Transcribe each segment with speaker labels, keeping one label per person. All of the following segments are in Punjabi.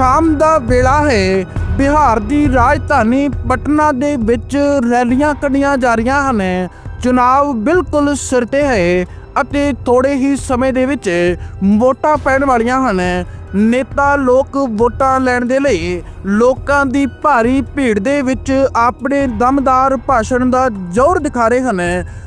Speaker 1: ਸ਼ਾਮ ਦਾ ਵੇਲਾ ਹੈ। ਬਿਹਾਰ ਦੀ ਰਾਜਧਾਨੀ ਪਟਨਾ ਦੇ ਵਿੱਚ ਰੈਲੀਆਂ ਕੱਢੀਆਂ ਜਾ ਰਹੀਆਂ ਹਨ। ਚੁਣਾਵ ਬਿਲਕੁਲ ਸਿਰ ਤੇ ਹੈ ਅਤੇ ਥੋੜੇ ਹੀ ਸਮੇਂ ਦੇ ਵਿੱਚ ਵੋਟਾਂ ਪੈਣ ਵਾਲੀਆਂ ਹਨ। ਨੇਤਾ ਲੋਕ ਵੋਟਾਂ ਲੈਣ ਦੇ ਲਈ ਲੋਕਾਂ ਦੀ ਭਾਰੀ ਭੀੜ ਦੇ ਵਿੱਚ ਆਪਣੇ ਦਮਦਾਰ ਭਾਸ਼ਣ ਦਾ ਜ਼ੋਰ ਦਿਖਾ ਰਹੇ ਹਨ।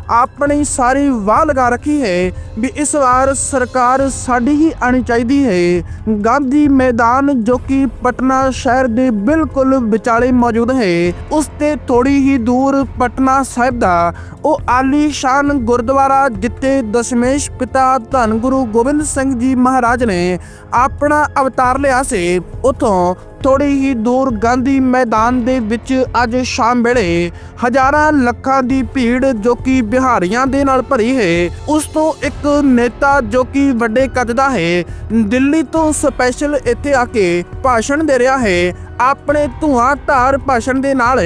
Speaker 1: ਆਪਣੀ ਸਾਰੀ ਵਾਹ ਲਗਾ ਰੱਖੀ ਹੈ ਵੀ ਇਸ ਵਾਰ ਸਰਕਾਰ ਸਾਡੀ ਹੀ ਆਣੀ ਚਾਹੀਦੀ ਹੈ। ਗਾਂਧੀ ਮੈਦਾਨ ਜੋ ਕਿ ਪਟਨਾ ਸ਼ਹਿਰ ਦੇ ਬਿਲਕੁਲ ਵਿਚਾਲੇ ਮੌਜੂਦ ਹੈ, ਉਸ ਤੇ ਥੋੜੀ ਹੀ ਦੂਰ ਪਟਨਾ ਸਾਹਿਬ ਦਾ ਉਹ ਆਲੀਸ਼ਾਨ ਗੁਰਦੁਆਰਾ ਜਿੱਥੇ ਦਸ਼ਮੇਸ਼ ਪਿਤਾ ਧੰਨ ਗੁਰੂ ਗੋਬਿੰਦ ਸਿੰਘ ਜੀ ਮਹਾਰਾਜ ਨੇ ਆਪਣਾ ਅਵਤਾਰ ਲਿਆ ਸੀ। ਉਥੋਂ ਥੋੜੀ ਹੀ ਦੂਰ ਗਾਂਧੀ ਮੈਦਾਨ ਦੇ ਵਿੱਚ ਅੱਜ ਸ਼ਾਮ ਵੇਲੇ ਹਜ਼ਾਰਾਂ ਲੱਖਾਂ ਦੀ ਭੀੜ ਜੋ ਕਿ ਬਿਹਾਰੀਆਂ ਦੇ ਨਾਲ ਭਰੀ ਹੈ, ਉਸ ਤੋਂ ਇੱਕ ਨੇਤਾ ਜੋ ਕਿ ਵੱਡੇ ਕੱਦ ਦਾ ਹੈ, ਦਿੱਲੀ ਤੋਂ ਸਪੈਸ਼ਲ ਇੱਥੇ ਆ ਕੇ ਭਾਸ਼ਣ ਦੇ ਰਿਹਾ ਹੈ। ਆਪਣੇ ਧੂਆਂ ਭਾਸ਼ਣ ਦੇ ਨਾਲ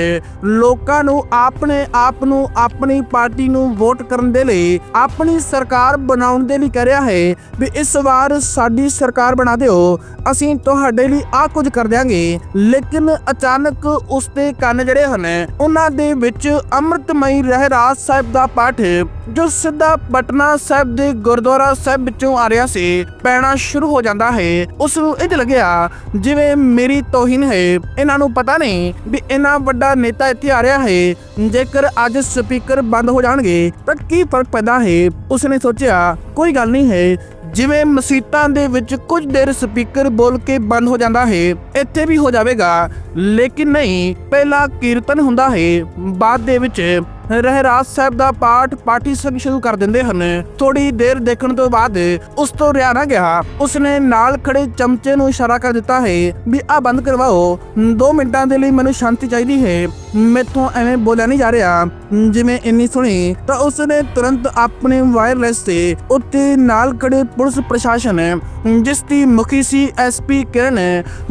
Speaker 1: ਲੋਕਾਂ ਨੂੰ ਆਪਣੇ ਆਪ ਨੂੰ, ਆਪਣੀ ਪਾਰਟੀ ਨੂੰ ਵੋਟ ਕਰਨ ਦੇ ਲਈ ਆਪਣੀ ਸਰਕਾਰ ਬਣਾਉਣ ਦੇ ਲਈ ਕਹਿ ਰਿਹਾ ਹੈ ਵੀ ਇਸ ਵਾਰ ਸਾਡੀ ਸਰਕਾਰ ਬਣਾ ਦਿਓ। ਅਸੀਂ ਤੁਹਾਡੇ ਲਈ ਆ ਕੁਝ ਕਰ ਦਿਆਂਗੇ। ਲੇਕਿਨ ਅਚਾਨਕ ਉਸ ਦੇ ਕੰਨ ਜਿਹੜੇ ਹਨ, ਉਹਨਾਂ ਦੇ ਵਿੱਚ ਅੰਮ੍ਰਿਤਮਈ ਰਹਿਰਾਜ ਸਾਹਿਬ ਦਾ ਪਾਠ, ਜੋ ਸਿੱਧਾ ਪਟਨਾ ਸਾਹਿਬ ਦੇ ਗੁਰਦੁਆਰਾ ਸਾਹਿਬ ਵਿੱਚੋਂ ਆ ਰਿਹਾ ਸੀ, ਪੈਣਾ ਸ਼ੁਰੂ ਹੋ ਜਾਂਦਾ ਹੈ। ਉਸ ਨੂੰ ਇਹ ਲੱਗਿਆ ਜਿਵੇਂ ਮੇਰੀ ਤੋਹੀਨ ਹੈ। ਇਹਨਾਂ ਨੂੰ ਪਤਾ ਨਹੀਂ ਵੀ ਇੰਨਾ ਵੱਡਾ ਨੇਤਾ ਇੱਥੇ ਆ ਰਿਹਾ ਹੈ। ਜੇਕਰ ਅੱਜ ਸਪੀਕਰ ਬੰਦ ਹੋ ਜਾਣਗੇ, ਤਾਂ ਕੀ ਫ਼ਰਕ ਪੈਂਦਾ ਹੈ? ਉਸਨੇ ਸੋਚਿਆ, ਕੋਈ ਗੱਲ ਨਹੀਂ ਹੈ। ਜਿਵੇਂ ਮਸੀਤਾਂ ਦੇ ਵਿੱਚ ਕੁਝ ਦੇਰ ਸਪੀਕਰ ਬੋਲ ਕੇ ਬੰਦ ਹੋ ਜਾਂਦਾ ਹੈ, ਇੱਥੇ ਵੀ ਹੋ ਜਾਵੇਗਾ। ਲੇਕਿਨ ਨਹੀਂ, ਪਹਿਲਾ ਕੀਰਤਨ ਹੁੰਦਾ ਹੈ। ਬਾਅਦ ਦੇ ਵਿੱਚ ਰਹਿਰਾਸ ਸਾਹਿਬ ਦਾ ਪਾਠ ਪਾਠੀ ਸੰਗ ਸ਼ੁਰੂ ਕਰ ਦਿੰਦੇ ਹਨ। ਥੋੜੀ ਦੇਰ ਦੇਖਣ ਤੋਂ ਬਾਅਦ ਉਸ ਤੋਂ ਰਿਆ ਨਾ ਗਿਆ। ਉਸਨੇ ਨਾਲ ਖੜੇ ਚਮਚੇ ਨੂੰ ਇਸ਼ਾਰਾ ਕਰ ਦਿੱਤਾ ਹੈ ਵੀ ਆ ਬੰਦ ਕਰਵਾਓ। 2 ਮਿੰਟਾਂ ਦੇ ਲਈ ਮੈਨੂੰ ਸ਼ਾਂਤੀ ਚਾਹੀਦੀ ਹੈ। ਮੈਥੋਂ ਐਵੇਂ ਬੋਲਿਆ ਨਹੀਂ ਜਾ ਰਿਹਾ। ਜਿਵੇਂ ਇੰਨੀ ਸੁਣੀ ਤਾਂ ਉਸਨੇ ਤੁਰੰਤ ਆਪਣੇ ਵਾਇਰਲੈਸ ਤੇ ਉੱਤੇ ਨਾਲ ਖੜੇ ਪੁਲਿਸ ਪ੍ਰਸ਼ਾਸਨ, ਜਿਸ ਦੀ ਮੁਖੀ ਸੀ ਐਸਪੀ ਕਿਰਨ,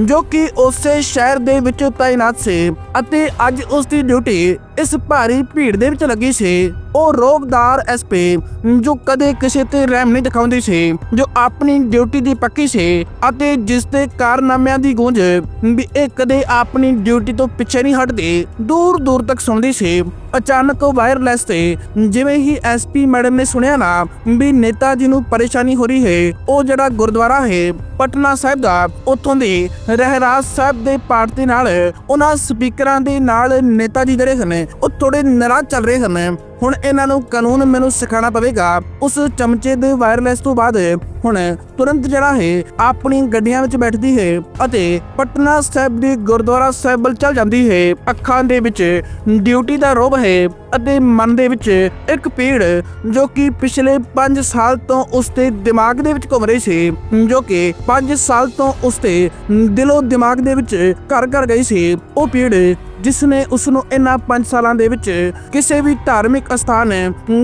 Speaker 1: ਜੋ ਕਿ ਉਸੇ ਸ਼ਹਿਰ ਦੇ ਵਿੱਚ ਤਾਇਨਾਤ ਸੀ ਅਤੇ ਅੱਜ ਉਸ ਦੀ ਡਿਊਟੀ ਇਸ ਭਾਰੀ ਭੀੜ ਦੇ ਵਿੱਚ ਲੱਗੀ ਸੀ। ਉਹ ਰੋਬਦਾਰ ਐਸਪੀ ਜੋ ਕਦੇ ਕਿਸੇ ਤੇ ਰਹਿਮ ਨਹੀਂ ਦਿਖਾਉਂਦੀ ਸੀ, ਜੋ ਆਪਣੀ ਡਿਊਟੀ ਦੀ ਪੱਕੀ ਸੀ ਅਤੇ ਜਿਸ ਦੇ ਕਾਰਨਾਮਿਆਂ ਦੀ ਗੂੰਜ ਵੀ ਇਹ ਕਦੇ ਆਪਣੀ ਡਿਊਟੀ ਤੋਂ ਪਿੱਛੇ ਨਹੀਂ ਹਟਦੀ, ਦੂਰ ਦੂਰ ਤੱਕ ਸੁਣਦੀ ਸੀ। ਅਚਾਨਕ ਵਾਇਰਲੈਸ ਤੇ ਜਿਵੇਂ ਹੀ ਐਸਪੀ ਮੈਡਮ ਨੇ ਸੁਣਿਆ ਨਾ ਵੀ ਨੇਤਾ ਜੀ ਨੂੰ ਪਰੇਸ਼ਾਨੀ ਹੋ ਰਹੀ ਹੈ, ਉਹ ਜਿਹੜਾ ਗੁਰਦੁਆਰਾ ਹੈ, ਪਟਨਾ ਸਾਹਿਬ ਦਾ, ਉੱਥੋਂ ਦੇ ਰਹਿਰਾਸ ਸਾਹਿਬ ਦੇ ਪਾਠ ਦੇ ਨਾਲ ਉਹਨਾਂ ਸਪੀਕਰਾਂ ਦੇ ਨਾਲ ਨੇਤਾ ਜੀ ਜਿਹੜੇ ਹਨ, ਉਹ ਥੋੜੇ ਨਾਰਾਜ਼ ਚੱਲ ਰਹੇ ਹਨ। ਹੁਣ ਇਹਨਾਂ ਨੂੰ ਕਾਨੂੰਨ ਮੈਨੂੰ ਸਿਖਾਉਣਾ ਪਵੇਗਾ। ਉਸ ਚਮਚੇ ਦੇ ਵਾਇਰਲੈਸ ਤੋਂ ਬਾਅਦ ਹੁਣ ਤੁਰੰਤ ਜਿਹੜਾ ਹੈ, ਆਪਣੀ ਗੱਡੀਆਂ ਵਿੱਚ ਬੈਠਦੀ ਹੈ ਅਤੇ ਪਟਨਾ ਸਾਹਿਬ ਦੀ ਗੁਰਦੁਆਰਾ ਸਾਹਿਬ ਵੱਲ ਚੱਲ ਜਾਂਦੀ ਹੈ। ਅੱਖਾਂ ਦੇ ਵਿੱਚ ਡਿਊਟੀ ਦਾ ਰੋਬ ਹੈ ਅਤੇ ਮਨ ਦੇ ਵਿੱਚ ਇੱਕ ਪੀੜ ਜੋ ਕਿ ਪਿਛਲੇ 5 ਸਾਲ ਤੋਂ ਉਸ ਦੇ ਦਿਮਾਗ ਦੇ ਵਿੱਚ ਘੁੰਮ ਰਹੀ ਸੀ, ਜੋ ਕਿ 5 ਸਾਲ ਤੋਂ ਉਸ ਦੇ ਦਿਲੋਂ ਦਿਮਾਗ ਦੇ ਵਿੱਚ ਘਰ ਘਰ ਗਈ ਸੀ। ਉਹ ਪੀੜ ਜਿਸ ਨੇ ਉਸ ਨੂੰ ਇਹਨਾਂ 5 ਸਾਲਾਂ ਦੇ ਵਿੱਚ ਕਿਸੇ ਵੀ ਧਾਰਮਿਕ ਅਸਥਾਨ,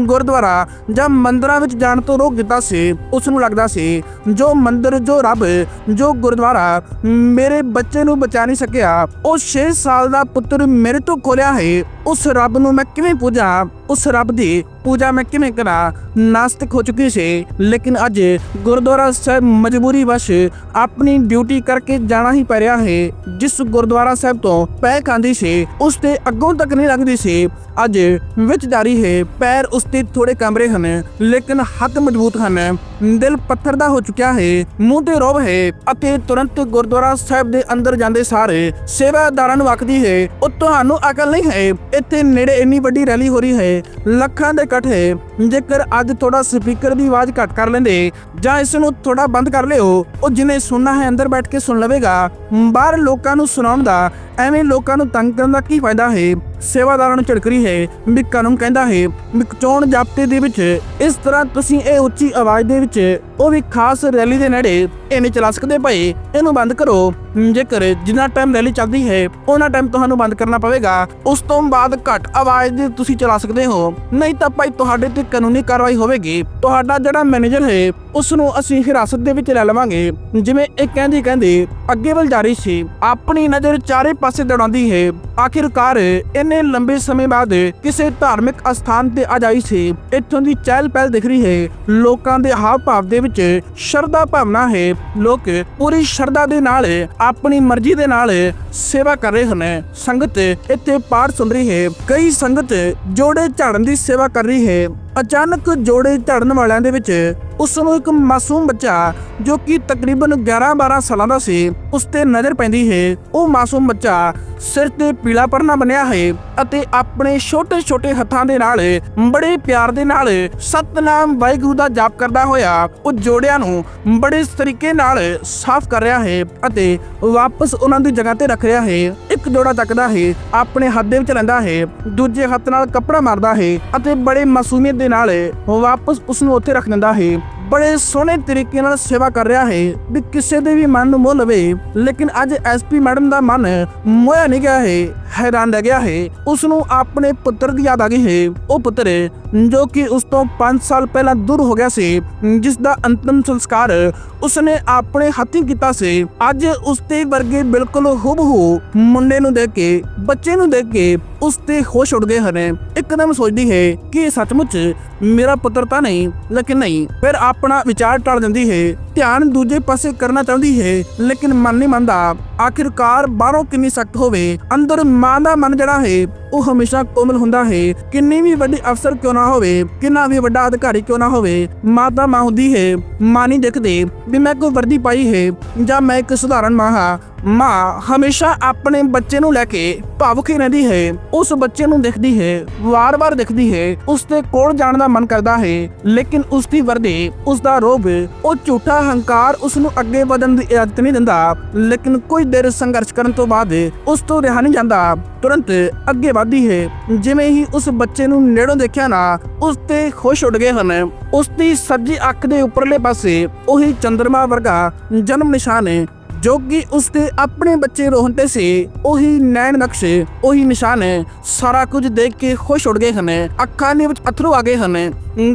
Speaker 1: ਗੁਰਦੁਆਰਾ ਜਾਂ ਮੰਦਰਾਂ ਵਿੱਚ ਜਾਣ ਤੋਂ ਰੋਕ ਦਿੱਤਾ ਸੀ ਉਸ ਨੂੰ ਲੱਗਦਾ ਸੀ, ਜੋ ਮੰਦਰ, ਜੋ ਰੱਬ, ਜੋ ਗੁਰਦੁਆਰਾ ਮੇਰੇ ਬੱਚੇ ਨੂੰ ਬਚਾ ਨਹੀਂ ਸਕਿਆ, ਉਹ 6 ਸਾਲ ਦਾ ਪੁੱਤਰ ਮੇਰੇ ਤੋਂ ਖੋਲਿਆ ਹੈ। ਉਸ ਰੱਬ ਨੂੰ ਮੈਂ ਕਿਵੇਂ ਪੂਜਾ, ਉਸ ਰੱਬ ਦੀ ਪੂਜਾ ਮੈਂ ਕਿਵੇਂ ਕਰਾਂ? ਨਾਸਤਿਕ ਹੋ ਚੁੱਕੀ ਸੀ, ਲੇਕਿਨ ਅੱਜ ਗੁਰਦੁਆਰਾ ਸਾਹਿਬ ਮਜਬੂਰੀ ਵਸ਼ ਆਪਣੀ ਡਿਊਟੀ ਕਰਕੇ ਜਾਣਾ ਹੀ ਪੈ ਰਿਹਾ ਹੈ। ਜਿਸ ਗੁਰਦੁਆਰਾ ਸਾਹਿਬ ਤੋਂ ਪੈ ਖਾਂਦੀ ਸੀ, ਉਸ ਤੇ ਅੱਗੋਂ ਤੱਕ ਨਹੀਂ ਲੱਗਦੀ ਸੀ। ਅੱਜ ਵਿੱਚ ਜਾਰੀ ਹੈ, ਪੈਰ ਉਸ ਤੇ ਥੋੜੇ ਕਮਰੇ ਹਨ, ਲੇਕਿਨ ਹੱਥ ਮਜ਼ਬੂਤ ਹਨ। ਦਿਲ ਪੱਥਰ ਦਾ ਹੋ ਚੁੱਕਿਆ ਹੈ, ਮੂੰਹ ਤੇ ਰੋਬ ਹੈ ਅਤੇ ਤੁਰੰਤ ਗੁਰਦੁਆਰਾ ਸਾਹਿਬ ਦੇ ਅੰਦਰ ਜਾਂਦੇ ਸਾਰੇ ਸੇਵਾਦਾਰਾਂ ਨੂੰ ਆਖਦੀ ਹੈ, ਉਹ ਤੁਹਾਨੂੰ ਅਕਲ ਨਹੀਂ ਹੈ। ਇੱਥੇ ਨੇੜੇ ਇੰਨੀ ਵੱਡੀ ਰੈਲੀ ਹੋ ਰਹੀ ਹੈ, ਲੱਖਾਂ ਦੇ ਇਕੱਠ ਹੈ। ਜੇਕਰ ਅੱਜ ਥੋੜਾ ਸਪੀਕਰ ਦੀ ਆਵਾਜ਼ ਘੱਟ ਕਰ ਲੈਂਦੇ, ਜਾਂ ਇਸ ਨੂੰ ਥੋੜਾ ਬੰਦ ਕਰ ਲਿਓ, ਉਹ ਜਿਹਨੇ ਸੁਣਨਾ ਹੈ ਅੰਦਰ ਬੈਠ ਕੇ ਸੁਣ ਲਵੇਗਾ। ਬਾਹਰ ਲੋਕਾਂ ਨੂੰ ਸੁਣਾਉਣ ਦਾ, ਐਵੇਂ ਲੋਕਾਂ ਨੂੰ ਤੰਗ ਕਰਨ ਦਾ ਕੀ ਫਾਇਦਾ ਹੈ? ਸੇਵਾਦਾਰਾਂ ਨੂੰ ਝੜਕਰੀ ਹੈ। ਵੀ ਕਾਨੂੰਨ ਕਹਿੰਦਾ ਹੈ ਵੀ ਚੋਣ ਜਾਬਤੇ ਦੇ ਵਿੱਚ ਇਸ ਤਰ੍ਹਾਂ ਤੁਸੀਂ ਇਹ ਉੱਚੀ ਆਵਾਜ਼ ਦੇ ਵਿੱਚ ਉਹ ਵੀ ਖਾਸ ਰੈਲੀ ਦੇ ਨੇੜੇ ਇਹ ਨਹੀਂ ਚਲਾ ਸਕਦੇ ਭਾਈ। ਇਹਨੂੰ ਬੰਦ ਕਰੋ। ਜੇਕਰ ਜਿੰਨਾ ਟਾਈਮ ਰੈਲੀ ਚੱਲਦੀ ਹੈ ਉਹਨਾਂ ਟਾਈਮ ਤੁਹਾਨੂੰ ਬੰਦ ਕਰਨਾ ਪਵੇਗਾ। ਉਸ ਤੋਂ ਬਾਅਦ ਘੱਟ ਆਵਾਜ਼ ਦੇ ਤੁਸੀਂ ਚਲਾ ਸਕਦੇ ਹੋ। ਨਹੀਂ ਤਾਂ ਭਾਈ, ਤੁਹਾਡੇ ਤੇ ਕਾਨੂੰਨੀ ਕਾਰਵਾਈ ਹੋਵੇਗੀ। ਤੁਹਾਡਾ ਜਿਹੜਾ ਮੈਨੇਜਰ ਹੈ ਉਸ ਨੂੰ ਅਸੀਂ ਹਿਰਾਸਤ ਦੇ ਵਿੱਚ ਲੈ ਲਵਾਂਗੇ। ਜਿਵੇਂ ਇਹ ਕਹਿੰਦੀ ਕਹਿੰਦੀ, ਅੱਗੇ ਵੱਲ ਜਾ ਰਹੀ ਸੀ। ਆਪਣੀ ਨਜ਼ਰ ਚਾਰੇ ਪਾਸੇ ਦੌੜਾਉਂਦੀ ਹੈ। ਆਖਿਰਕਾਰ ਇੰਨੇ ਲੰਬੇ ਸਮੇਂ ਬਾਅਦ ਕਿਸੇ ਧਾਰਮਿਕ ਅਸਥਾਨ ਤੇ ਆ ਸੀ। ਇੱਥੋਂ ਦੀ ਚਹਿਲ ਪਹਿਲ ਦਿਖ ਰਹੀ ਹੈ। ਲੋਕਾਂ ਦੇ ਹਾਵ ਭਾਵ ਦੇ ਵਿੱਚ ਸ਼ਰਧਾ ਭਾਵਨਾ ਹੈ। ਲੋਕ ਪੂਰੀ ਸ਼ਰਧਾ ਦੇ ਨਾਲ, ਆਪਣੀ ਮਰਜ਼ੀ ਦੇ ਨਾਲ ਸੇਵਾ ਕਰ ਰਹੇ ਹਨ। ਸੰਗਤ ਇੱਥੇ ਪਾਠ ਸੁਣ ਰਹੀ ਹੈ। ਕਈ ਸੰਗਤ ਜੋੜੇ ਝਾੜਨ ਦੀ ਸੇਵਾ ਕਰ ਰਹੀ ਹੈ। ਅਚਾਨਕ ਜੋੜੇ ਝਾੜਨ ਵਾਲਿਆਂ ਦੇ ਵਿੱਚ ਉਸ ਨੂੰ ਇੱਕ ਮਾਸੂਮ ਬੱਚਾ ਜੋ ਕਿ ਤਕਰੀਬਨ 11-12 ਸਾਲਾਂ ਦਾ ਸੀ, ਉਸ ਤੇ ਨਜ਼ਰ ਪੈਂਦੀ ਹੈ। ਉਹ ਮਾਸੂਮ ਬੱਚਾ ਸਿਰ ਤੇ ਪੀਲਾ ਪਰਨਾ ਬੰਨਿਆ ਹੈ ਅਤੇ ਆਪਣੇ ਛੋਟੇ-ਛੋਟੇ ਹੱਥਾਂ ਦੇ ਨਾਲ, ਬੜੇ ਪਿਆਰ ਦੇ ਨਾਲ ਸਤਨਾਮ ਵਾਹਿਗੁਰੂ ਦਾ ਜਾਪ ਕਰਦਾ ਹੋਇਆ ਉਹ ਜੋੜਿਆਂ ਨੂੰ ਬੜੇ ਤਰੀਕੇ ਨਾਲ ਸਾਫ਼ ਕਰ ਰਿਹਾ ਹੈ ਅਤੇ ਵਾਪਸ ਉਹਨਾਂ ਦੀ ਜਗ੍ਹਾ ਤੇ ਰੱਖ ਰਿਹਾ ਹੈ। ਇੱਕ ਜੋੜਾ ਚੱਕਦਾ ਹੈ, ਆਪਣੇ ਹੱਥ ਦੇ ਵਿੱਚ ਲੈਂਦਾ ਹੈ, ਦੂਜੇ ਹੱਥ ਨਾਲ ਕੱਪੜਾ ਮਾਰਦਾ ਹੈ ਅਤੇ ਬੜੇ ਮਾਸੂਮੀਅਤ ਦੇ ਨਾਲ ਵਾਪਸ ਉਸ ਨੂੰ ਉੱਥੇ ਰੱਖ ਦਿੰਦਾ ਹੈ ਬੜੇ ਸੋਹਣੇ ਤਰੀਕੇ ਨਾਲ ਸੇਵਾ ਕਰ ਰਿਹਾ ਹੈ ਵੀ ਕਿਸੇ ਦੇ ਵੀ ਮਨ ਨੂੰ ਮੋਹ ਲਵੇ, ਲੇਕਿਨ ਅੱਜ ਐਸਪੀ ਮੈਡਮ ਦਾ ਮਨ ਮੋਇਆ ਨਹੀਂ ਗਿਆ ਹੈ, ਹੈਰਾਨ ਰਹਿ ਗਿਆ ਹੈ। ਉਸ ਨੂੰ ਆਪਣੇ ਪੁੱਤਰ ਦੀ ਯਾਦ ਆ ਗਈ ਹੈ। ਉਹ ਪੁੱਤਰ ਜੋ ਕਿ ਉਸ ਤੋਂ 5 ਸਾਲ ਪਹਿਲਾਂ ਦੂਰ ਹੋ ਗਿਆ ਸੀ, ਜਿਸ ਦਾ ਅੰਤਮ ਸੰਸਕਾਰ ਉਸਨੇ ਆਪਣੇ ਹੱਥੀਂ ਕੀਤਾ ਸੀ। ਅੱਜ ਉਸ ਤੇ ਵਰਗੇ ਬਿਲਕੁਲ ਹੂਬਹੂ ਮੁੰਡੇ ਨੂੰ ਦੇਖ ਕੇ, ਬੱਚੇ ਨੂੰ ਦੇਖ ਕੇ ਉਸ ਤੇ ਹੋਸ਼ ਉੱਡ ਗਏ ਹਨ। ਇੱਕਦਮ ਸੋਚਦੀ ਹੈ ਕਿ ਸੱਚਮੁੱਚ ਮੇਰਾ ਪੁੱਤਰ ਤਾਂ ਨਹੀਂ, ਲੇਕਿਨ ਨਹੀਂ, ਫਿਰ ਆਪ ਆਪਣਾ ਵਿਚਾਰ ਟਾਲ ਦਿੰਦੀ ਹੈ, ਧਿਆਨ ਦੂਜੇ ਪਾਸੇ ਕਰਨਾ ਚਾਹੁੰਦੀ ਹੈ, ਲੇਕਿਨ ਮਨ ਨਹੀਂ ਮੰਨਦਾ। ਆਖਿਰਕਾਰ ਬਾਹਰੋਂ ਕਿੰਨੀ ਸਖਤ ਹੋਵੇ, ਅੰਦਰ ਮਾਂ ਦਾ ਮਨ ਜਿਹੜਾ ਹੈ, ਉਹ ਹਮੇਸ਼ਾ ਕੋਮਲ ਹੁੰਦਾ ਹੈ। ਕਿੰਨੀ ਵੀ ਵੱਡੀ ਅਫਸਰ ਕਿਉਂ ਨਾ ਹੋਵੇ, ਕਿੰਨਾ ਵੀ ਵੱਡਾ ਅਧਿਕਾਰੀ ਕਿਉਂ ਨਾ ਹੋਵੇ ਮਾਂ ਤਾਂ ਮਾਂ ਹੁੰਦੀ ਹੈ, ਮਾਂ ਨਹੀਂ ਦੇਖਦੇ ਵੀ ਮੈਂ ਕੋਈ ਵਰਦੀ ਪਾਈ ਹੈ ਜਾਂ ਮੈਂ ਇੱਕ ਸਧਾਰਨ ਮਾਂ ਹਾਂ। ਮਾਂ ਹਮੇਸ਼ਾ ਆਪਣੇ ਬੱਚੇ ਨੂੰ ਲੈ ਕੇ ਭਾਵੁਕ ਹੀ ਰਹਿੰਦੀ ਹੈ, ਉਸ ਬੱਚੇ ਨੂੰ ਦੇਖਦੀ ਹੈ, ਵਾਰ-ਵਾਰ ਦੇਖਦੀ ਹੈ ਉਸ ਦੇ ਕੋਲ ਜਾਣ ਦਾ ਮਨ ਕਰਦਾ ਹੈ, ਲੇਕਿਨ ਉਸ ਦੀ ਵਰਦੀ ਉਸ ਦਾ ਰੋਬ ਉਹ ਝੂਠਾ ਹੰਕਾਰ ਉਸ ਨੂੰ ਅੱਗੇ ਵਧਣ ਦੀ ਇਜਾਜ਼ਤ ਨਹੀਂ ਦਿੰਦਾ। ਲੇਕਿਨ ਕੁਝ ਦੇਰ ਸੰਘਰਸ਼ ਕਰਨ ਤੋਂ ਬਾਅਦ ਉਸ ਤੋਂ ਰਿਹਾ ਨਹੀਂ ਜਾਂਦਾ। ਤੁਰੰਤ ਅੱਗੇ ਵਧਦੀ ਹੈ। ਜਿਵੇਂ ਹੀ ਉਸ ਬੱਚੇ ਨੂੰ ਨੇੜੋਂ ਦੇਖਿਆ ਨਾ, ਉਸ ਤੇ ਖੁਸ਼ ਉੱਡ ਗਏ ਹਨ। ਉਸ ਦੀ ਸੱਜੀ ਅੱਖ ਦੇ ਉੱਪਰਲੇ ਪਾਸੇ ਉਹੀ ਚੰਦਰਮਾ ਵਰਗਾ ਜਨਮ ਨਿਸ਼ਾਨ ਹੈ ਜੋ ਕਿ ਉਸਦੇ ਆਪਣੇ ਬੱਚੇ ਰੋਹਨ ਤੇ ਸੀ ਉਹੀ ਨੈਣ ਨਕਸ਼ ਉਹੀ ਨਿਸ਼ਾਨ ਹੈ ਸਾਰਾ ਕੁਝ ਦੇਖ ਕੇ ਖੁਸ਼ ਉੱਡ ਗਏ ਹਨ ਅੱਖਾਂ ਦੇ ਵਿੱਚ ਅਥਰੂ ਆ ਗਏ ਹਨ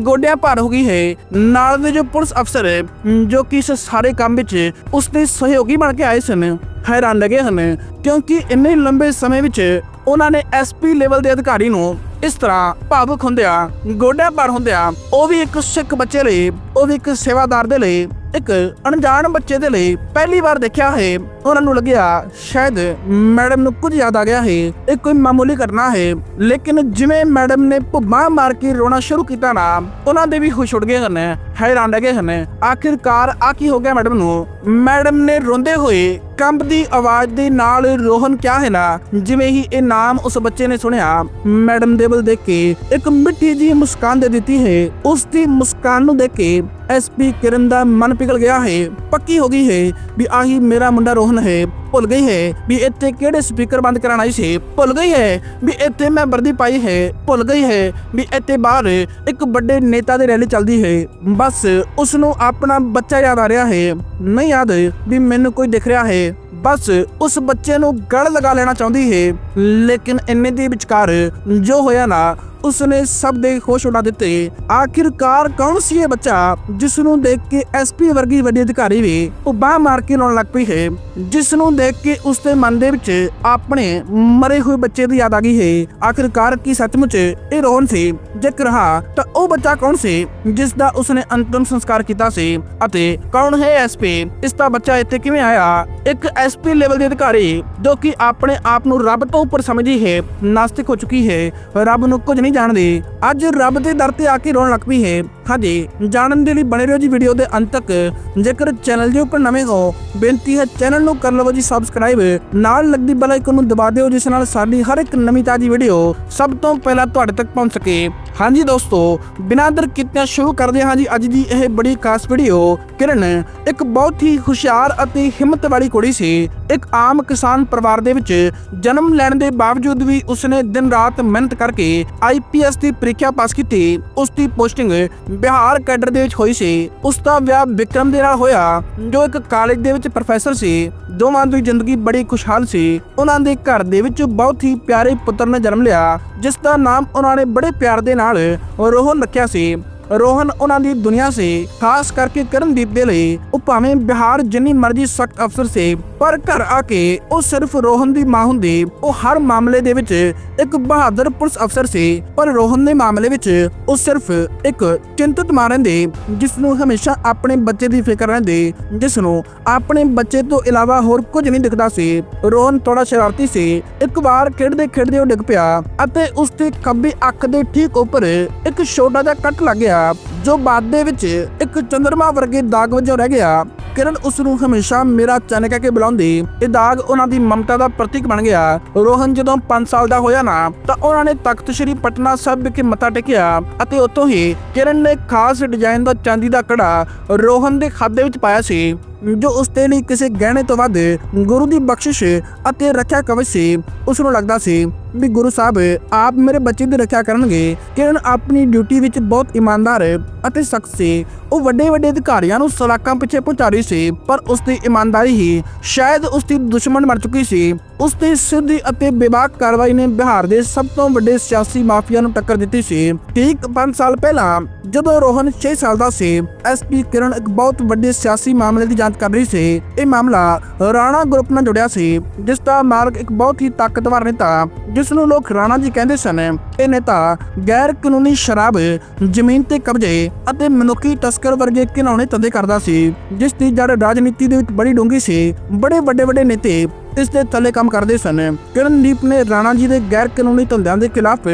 Speaker 1: ਗੋਡਿਆਂ ਭਾਰ ਹੋ ਗਈ ਹੈ। ਨਾਲ ਦੇ ਜੋ ਪੁਲਿਸ ਅਫਸਰ ਹੈ, ਜੋ ਕਿ ਇਸ ਸਾਰੇ ਕੰਮ ਵਿੱਚ ਉਸਦੇ ਸਹਿਯੋਗੀ ਬਣ ਕੇ ਆਏ ਸਨ ਹੈਰਾਨ ਲੱਗੇ ਹਨ ਕਿਉਂਕਿ ਇੰਨੇ ਲੰਬੇ ਸਮੇਂ ਵਿੱਚ ਉਹਨਾਂ ਨੇ ਐਸਪੀ ਲੈਵਲ ਦੇ ਅਧਿਕਾਰੀ ਨੂੰ ਇਸ ਤਰ੍ਹਾਂ ਭਾਵੁਕ ਹੁੰਦਿਆਂ, ਗੋਡਿਆਂ ਭਾਰ ਹੁੰਦਿਆਂ, ਉਹ ਵੀ ਇੱਕ ਸਿੱਖ ਬੱਚੇ ਲਈ, ਉਹ ਵੀ ਇੱਕ ਸੇਵਾਦਾਰ ਦੇ ਲਈ, ਇੱਕ ਅਣਜਾਣ ਬੱਚੇ ਦੇ ਲਈ ਪਹਿਲੀ ਵਾਰ ਦੇਖਿਆ ਹੈ। ਉਹਨਾਂ ਨੂੰ ਲੱਗਿਆ, ਸ਼ਾਇਦ ਮੈਡਮ ਨੂੰ ਕੁਝ ਯਾਦ ਆ ਗਿਆ ਹੈ, ਇਹ ਕੋਈ ਮਾਮੂਲੀ ਘਟਨਾ ਹੈ। ਲੇਕਿਨ ਜਿਵੇਂ ਮੈਡਮ ਨੇ ਭੁੱਬਾਂ ਮਾਰ ਕੇ ਰੋਣਾ ਸ਼ੁਰੂ ਕੀਤਾ ਨਾ, ਉਹਨਾਂ ਦੇ ਵੀ ਹੋਸ਼ ਉੱਡ ਗਏ ਹਨ, ਹੈਰਾਨ ਰਹਿ ਗਏ ਹਨ। ਆਖਿਰਕਾਰ ਆ ਕੀ ਹੋ ਗਿਆ ਮੈਡਮ ਨੂੰ? ਮੈਡਮ ਨੇ ਰੋਂਦੇ ਹੋਏ ਕੰਬਦੀ ਆਵਾਜ਼ ਦੇ ਨਾਲ ਰੋਹਨ ਕਿਹਾ ਹੈ ਨਾ, ਜਿਵੇਂ ਹੀ ਇਹ ਨਾਮ ਉਸ ਬੱਚੇ ਨੇ ਸੁਣਿਆ, ਮੈਡਮ ਦੇ ਵੱਲ ਦੇਖ ਕੇ ਇੱਕ ਮਿੱਠੀ ਜਿਹੀ ਮੁਸਕਾਨ ਦੇ ਦਿੱਤੀ ਹੈ। ਉਸ ਦੀ ਮੁਸਕਾਨ ਨੂੰ ਦੇਖ ਕੇ ਐਸਪੀ ਕਿਰਨ ਦਾ ਮਨ ਪਿਘਲ ਗਿਆ ਹੈ। ਪੱਕੀ ਹੋ ਗਈ ਹੈ ਵੀ ਆਹੀ ਮੇਰਾ ਮੁੰਡਾ ਰੋਹਨ ਹੈ। ਭੁੱਲ ਗਈ ਹੈ ਵੀ ਇੱਥੇ ਕਿਹੜੇ ਸਪੀਕਰ ਬੰਦ ਕਰਾਉਣ ਆਈ ਸੀ। ਭੁੱਲ ਗਈ ਹੈ ਵੀ ਇੱਥੇ ਮੈਂ ਵਰਦੀ ਪਾਈ ਹੈ। ਭੁੱਲ ਗਈ ਹੈ ਵੀ ਇੱਥੇ ਬਾਹਰ ਇੱਕ ਵੱਡੇ ਨੇਤਾ ਦੀ ਰੈਲੀ ਚੱਲਦੀ ਹੈ। ਬਸ ਉਸ ਨੂੰ ਆਪਣਾ ਬੱਚਾ ਯਾਦ ਆ ਰਿਹਾ ਹੈ। ਨਹੀਂ ਯਾਦ ਵੀ ਮੈਨੂੰ ਕੋਈ ਦਿਖ ਰਿਹਾ ਹੈ। ਬਸ ਉਸ ਬੱਚੇ ਨੂੰ ਗਲ ਲਗਾ ਲੈਣਾ ਚਾਹੁੰਦੀ ਹੈ, ਲੇਕਿਨ ਇੰਨੇ ਦੇ ਵਿਚਕਾਰ ਜੋ ਹੋਇਆ ਨਾ ਉਸਨੇ ਸਭ ਦੇ ਹੋਸ਼ ਉਡਾ ਦਿੱਤੇ। ਆਖਿਰਕਾਰ ਕੌਣ ਸੀ ਇਹ ਬੱਚਾ ਜਿਸ ਨੂੰ ਦੇਖ ਕੇ ਐਸਪੀ ਵਰਗੀ ਵੱਡੇ ਅਧਿਕਾਰੀ ਵੀ ਉਹ ਮਾਰ ਕੇ ਰੋਣ ਲੱਗ ਪਈ ਹੈ ਜਿਸ ਨੂੰ ਦੇਖ ਕੇ ਉਸ ਦੇ ਮਨ ਦੇ ਵਿੱਚ ਆਪਣੇ ਮਰੇ ਹੋਏ ਬੱਚੇ ਦੀ ਯਾਦ ਆ ਗਈ ਹੈ। ਆਖਿਰਕਾਰ ਕੀ ਸੱਚਮੁੱਚ ਇਹ ਰੋਹਨ ਸੀ? ਜੇਕਰ ਹਾਂ ਤਾਂ ਉਹ ਬੱਚਾ ਕੌਣ ਸੀ ਜਿਸ ਦਾ ਉਸਨੇ ਅੰਤਮ ਸੰਸਕਾਰ ਕੀਤਾ ਸੀ? ਅਤੇ ਕੌਣ ਹੈ ਐਸਪੀ ਇਸ ਦਾ ਬੱਚਾ ਇੱਥੇ ਕਿਵੇਂ ਆਇਆ? ਇੱਕ ਐਸਪੀ ਲੈਵਲ ਦੇ ਅਧਿਕਾਰੀ ਜੋ ਕਿ ਆਪਣੇ ਆਪ ਨੂੰ ਰੱਬ ਤੋਂ ਉੱਪਰ ਸਮਝਦੀ ਹੈ, ਨਾਸਤਿਕ ਹੋ ਚੁੱਕੀ ਹੈ। ਰੱਬ ਨੂੰ ਕੁਝ ਨਹੀਂ ਜਾਣਦੀ। ਅੱਜ ਰੱਬ ਦੇ ਦਰ ਤੇ ਆ ਕੇ ਰੋਣ ਲੱਗ ਪਈ ਹੈ। ਹਾਂਜੀ, ਜਾਣਨ ਦੇ ਲਈ ਬਣੇ ਰਹੋ ਜੀ ਵੀਡੀਓ ਦੇ ਅੰਤ ਤੱਕ। ਜੇਕਰ ਚੈਨਲ ਦੇ ਉੱਪਰ ਨਵੇਂ ਹੋ, ਬੇਨਤੀ ਹੈ ਚੈਨਲ ਨੂੰ ਕਰ ਲਵੋ ਜੀ ਸਬਸਕ੍ਰਾਈਬ ਨਾਲ ਲੱਗਦੀ ਬੈਲ ਆਈਕਨ ਨੂੰ ਦਬਾ ਦਿਓ, ਜਿਸ ਨਾਲ ਸਾਡੀ ਹਰ ਇੱਕ ਨਵੀਂ ਤਾਜੀ ਵੀਡੀਓ ਸਭ ਤੋਂ ਪਹਿਲਾਂ ਤੁਹਾਡੇ ਤੱਕ ਪਹੁੰਚ ਸਕੇ। ਹਾਂਜੀ ਦੋਸਤੋ, ਬਿਨਾਂ ਦਰ ਕਿਤਿਆਂ ਸ਼ੁਰੂ ਕਰਦੇ ਹਾਂ ਜੀ ਅੱਜ ਦੀ ਇਹ ਬੜੀ ਖਾਸ ਵੀਡੀਓ ਕਿਰਨ, ਇੱਕ ਬਹੁਤ ਹੀ ਹੁਸ਼ਿਆਰ ਅਤੇ ਹਿੰਮਤ ਵਾਲੀ ਕੁੜੀ ਸੀ। ਇੱਕ ਆਮ ਕਿਸਾਨ ਪਰਿਵਾਰ ਦੇ ਵਿੱਚ ਜਨਮ ਲੈਣ ਦੇ ਬਾਵਜੂਦ ਵੀ ਉਸਨੇ ਦਿਨ ਰਾਤ ਮਿਹਨਤ ਕਰਕੇ ਆਈਪੀਐਸ ਦੀ ਪ੍ਰੀਖਿਆ ਪਾਸ ਕੀਤੀ। ਉਸ ਦੀ ਪੋਸਟਿੰਗ ਬਿਹਾਰ ਕੈਡਰ ਦੇ ਵਿੱਚ ਹੋਈ ਸੀ। ਉਸ ਦਾ ਵਿਆਹ ਵਿਕਰਮ ਦੇ ਨਾਲ ਹੋਇਆ, ਜੋ ਇੱਕ ਕਾਲਜ ਦੇ ਵਿੱਚ ਪ੍ਰੋਫੈਸਰ ਸੀ। ਦੋਵਾਂ ਦੀ ਜ਼ਿੰਦਗੀ ਬੜੀ ਖੁਸ਼ਹਾਲ ਸੀ। ਉਹਨਾਂ ਦੇ ਘਰ ਦੇ ਵਿੱਚ ਬਹੁਤ ਹੀ ਪਿਆਰੇ ਪੁੱਤਰ ਨੇ ਜਨਮ ਲਿਆ, ਜਿਸ ਦਾ ਨਾਮ ਉਹਨਾਂ ਨੇ ਬੜੇ ਪਿਆਰ ਦੇ ਨਾਲ ਰੋਹਨ ਰੱਖਿਆ ਸੀ। ਰੋਹਨ ਉਹਨਾਂ ਦੀ ਦੁਨੀਆ ਸੀ, ਖਾਸ ਕਰਕੇ ਕਰਨਦੀਪ ਦੇ ਲਈ, ਉਹ ਭਾਵੇਂ ਬਿਹਾਰ ਜਿੰਨੀ ਮਰਜ਼ੀ ਸਖਤ ਅਫਸਰ ਸੀ, ਪਰ ਘਰ ਆ ਕੇ ਉਹ ਸਿਰਫ ਰੋਹਨ ਦੀ ਮਾਂ ਹੁੰਦੀ, ਉਹ ਹਰ ਮਾਮਲੇ ਦੇ ਵਿੱਚ ਇੱਕ ਬਹਾਦਰ ਪੁਲਿਸ ਅਫਸਰ ਸੀ, ਪਰ ਰੋਹਨ ਦੇ ਮਾਮਲੇ ਵਿੱਚ ਉਹ ਸਿਰਫ ਇੱਕ ਚਿੰਤਤ ਮਾਂ ਰਹਿੰਦੇ ਜਿਸ ਨੂੰ ਹਮੇਸ਼ਾ ਆਪਣੇ ਬੱਚੇ ਦੀ ਫਿਕਰ ਰਹਿੰਦੀ ਜਿਸ ਨੂੰ ਆਪਣੇ ਬੱਚੇ ਤੋਂ ਇਲਾਵਾ ਹੋਰ ਕੁਝ ਨਹੀਂ ਦਿਖਦਾ ਸੀ। ਰੋਹਨ ਥੋੜਾ ਸ਼ਰਾਰਤੀ ਸੀ, ਇੱਕ ਵਾਰ ਖੇਡਦੇ ਖੇਡਦੇ ਉਹ ਡਿੱਗ ਪਿਆ, ਅਤੇ ਉਸ ਦੀ ਖੱਬੀ ਅੱਖ ਦੇ ਠੀਕ ਉੱਪਰ ਇੱਕ ਛੋਟਾ ਜਿਹਾ ਕੱਟ ਲੱਗ ਗਿਆ। для ਜੋ ਬਾਅਦ ਦੇ ਵਿੱਚ ਇੱਕ ਚੰਦਰਮਾ ਵਰਗੇ ਦਾਗ ਵਜੋਂ ਰਹਿ ਗਿਆ, ਕਿਰਨ ਉਸ ਨੂੰ ਹਮੇਸ਼ਾ ਮੇਰਾ ਚੰਨ ਕਹਿ ਕੇ ਬੁਲਾਉਂਦੀ। ਇਹ ਦਾਗ ਉਹਨਾਂ ਦੀ ਮਮਤਾ ਦਾ ਪ੍ਰਤੀਕ ਬਣ ਗਿਆ। ਰੋਹਨ ਜਦੋਂ 5 ਸਾਲ ਦਾ ਹੋਇਆ ਨਾ, ਤਾਂ ਉਹਨਾਂ ਨੇ ਤਖਤ ਸ੍ਰੀ ਪਟਨਾ ਸਾਹਿਬ ਵਿਖੇ ਮੱਥਾ ਟੇਕਿਆ ਅਤੇ ਉੱਥੋਂ ਹੀ ਕਿਰਨ ਨੇ ਖਾਸ ਡਿਜ਼ਾਈਨ ਦਾ ਚਾਂਦੀ ਦਾ ਕੜਾ ਰੋਹਨ ਦੇ ਖਾਤੇ ਵਿੱਚ ਪਾਇਆ ਸੀ, ਜੋ ਉਸ ਦੇ ਲਈ ਕਿਸੇ ਗਹਿਣੇ ਤੋਂ ਵੱਧ ਗੁਰੂ ਦੀ ਬਖਸ਼ਿਸ਼ ਅਤੇ ਰੱਖਿਆ ਕਵਚ ਸੀ। ਉਸ ਨੂੰ ਲੱਗਦਾ ਸੀ ਵੀ ਗੁਰੂ ਸਾਹਿਬ ਆਪ ਮੇਰੇ ਬੱਚੇ ਦੀ ਰੱਖਿਆ ਕਰਨਗੇ। ਕਿਰਨ ਆਪਣੀ ਡਿਊਟੀ ਵਿੱਚ ਬਹੁਤ ਇਮਾਨਦਾਰ ਅਤੇ ਸਖਤ ਸੀ। ਉਹ ਵੱਡੇ ਵੱਡੇ ਅਧਿਕਾਰੀਆਂ ਨੂੰ ਸਲਾਕਾਂ ਪਿੱਛੇ ਪਹੁੰਚਾ ਰਹੀ ਸੀ, ਪਰ ਉਸ ਦੀ ਇਮਾਨਦਾਰੀ ਹੀ ਸ਼ਾਇਦ ਉਸ ਦੀ ਦੁਸ਼ਮਣ ਬਣ ਚੁੱਕੀ ਸੀ। ਉਸ ਦੀ ਸਿੱਧੀ ਅਤੇ ਬੇਬਾਕ ਕਾਰਵਾਈ ਨੇ ਬਿਹਾਰ ਦੇ ਸਭ ਤੋਂ ਵੱਡੇ ਸਿਆਸੀ ਮਾਫੀਆ ਨੂੰ ਟੱਕਰ ਦਿੱਤੀ ਸੀ। ਠੀਕ 5 ਸਾਲ ਪਹਿਲਾਂ, ਜਦੋਂ ਰੋਹਨ 6 ਸਾਲ ਦਾ ਸੀ ਐਸਪੀ ਕਿਰਨ ਇੱਕ ਬਹੁਤ ਵੱਡੇ ਸਿਆਸੀ ਮਾਮਲੇ ਦੀ ਜਾਂਚ ਕਰ ਰਹੀ ਸੀ। ਇਹ ਮਾਮਲਾ ਰਾਣਾ ਗਰੁੱਪ ਨਾਲ ਜੁੜਿਆ ਸੀ, ਜਿਸ ਦਾ ਮਾਲਕ ਇੱਕ ਬਹੁਤ ਹੀ ਤਾਕਤਵਰ ਨੇਤਾ, ਜਿਸ ਨੂੰ ਲੋਕ ਰਾਣਾ ਜੀ ਕਹਿੰਦੇ ਸਨ। ਇਹ ਨੇਤਾ ਗੈਰ ਕਾਨੂੰਨੀ ਸ਼ਰਾਬ, ਜ਼ਮੀਨ ਤੇ ਕਬਜ਼ੇ ਅਤੇ ਮਨੁੱਖੀ ਤਸਕਰ ਵਰਗੇ ਘਿਨਾਉਣੇ ਧੰਦੇ ਕਰਦਾ ਸੀ, ਜਿਸ ਦੀ ਜੜ ਰਾਜਨੀਤੀ ਦੇ ਵਿੱਚ ਬੜੀ ਡੂੰਘੀ ਸੀ। ਬੜੇ ਵੱਡੇ ਵੱਡੇ ਨੇਤੇ ਇਸ ਦੇ ਥੱਲੇ ਕੰਮ ਕਰਦੇ ਸਨ। ਕਿਰਨਦੀਪ ਨੇ ਰਾਣਾ ਜੀ ਦੇ ਗੈਰ ਕਾਨੂੰਨੀ ਧੰਦਿਆਂ ਦੇ ਖਿਲਾਫ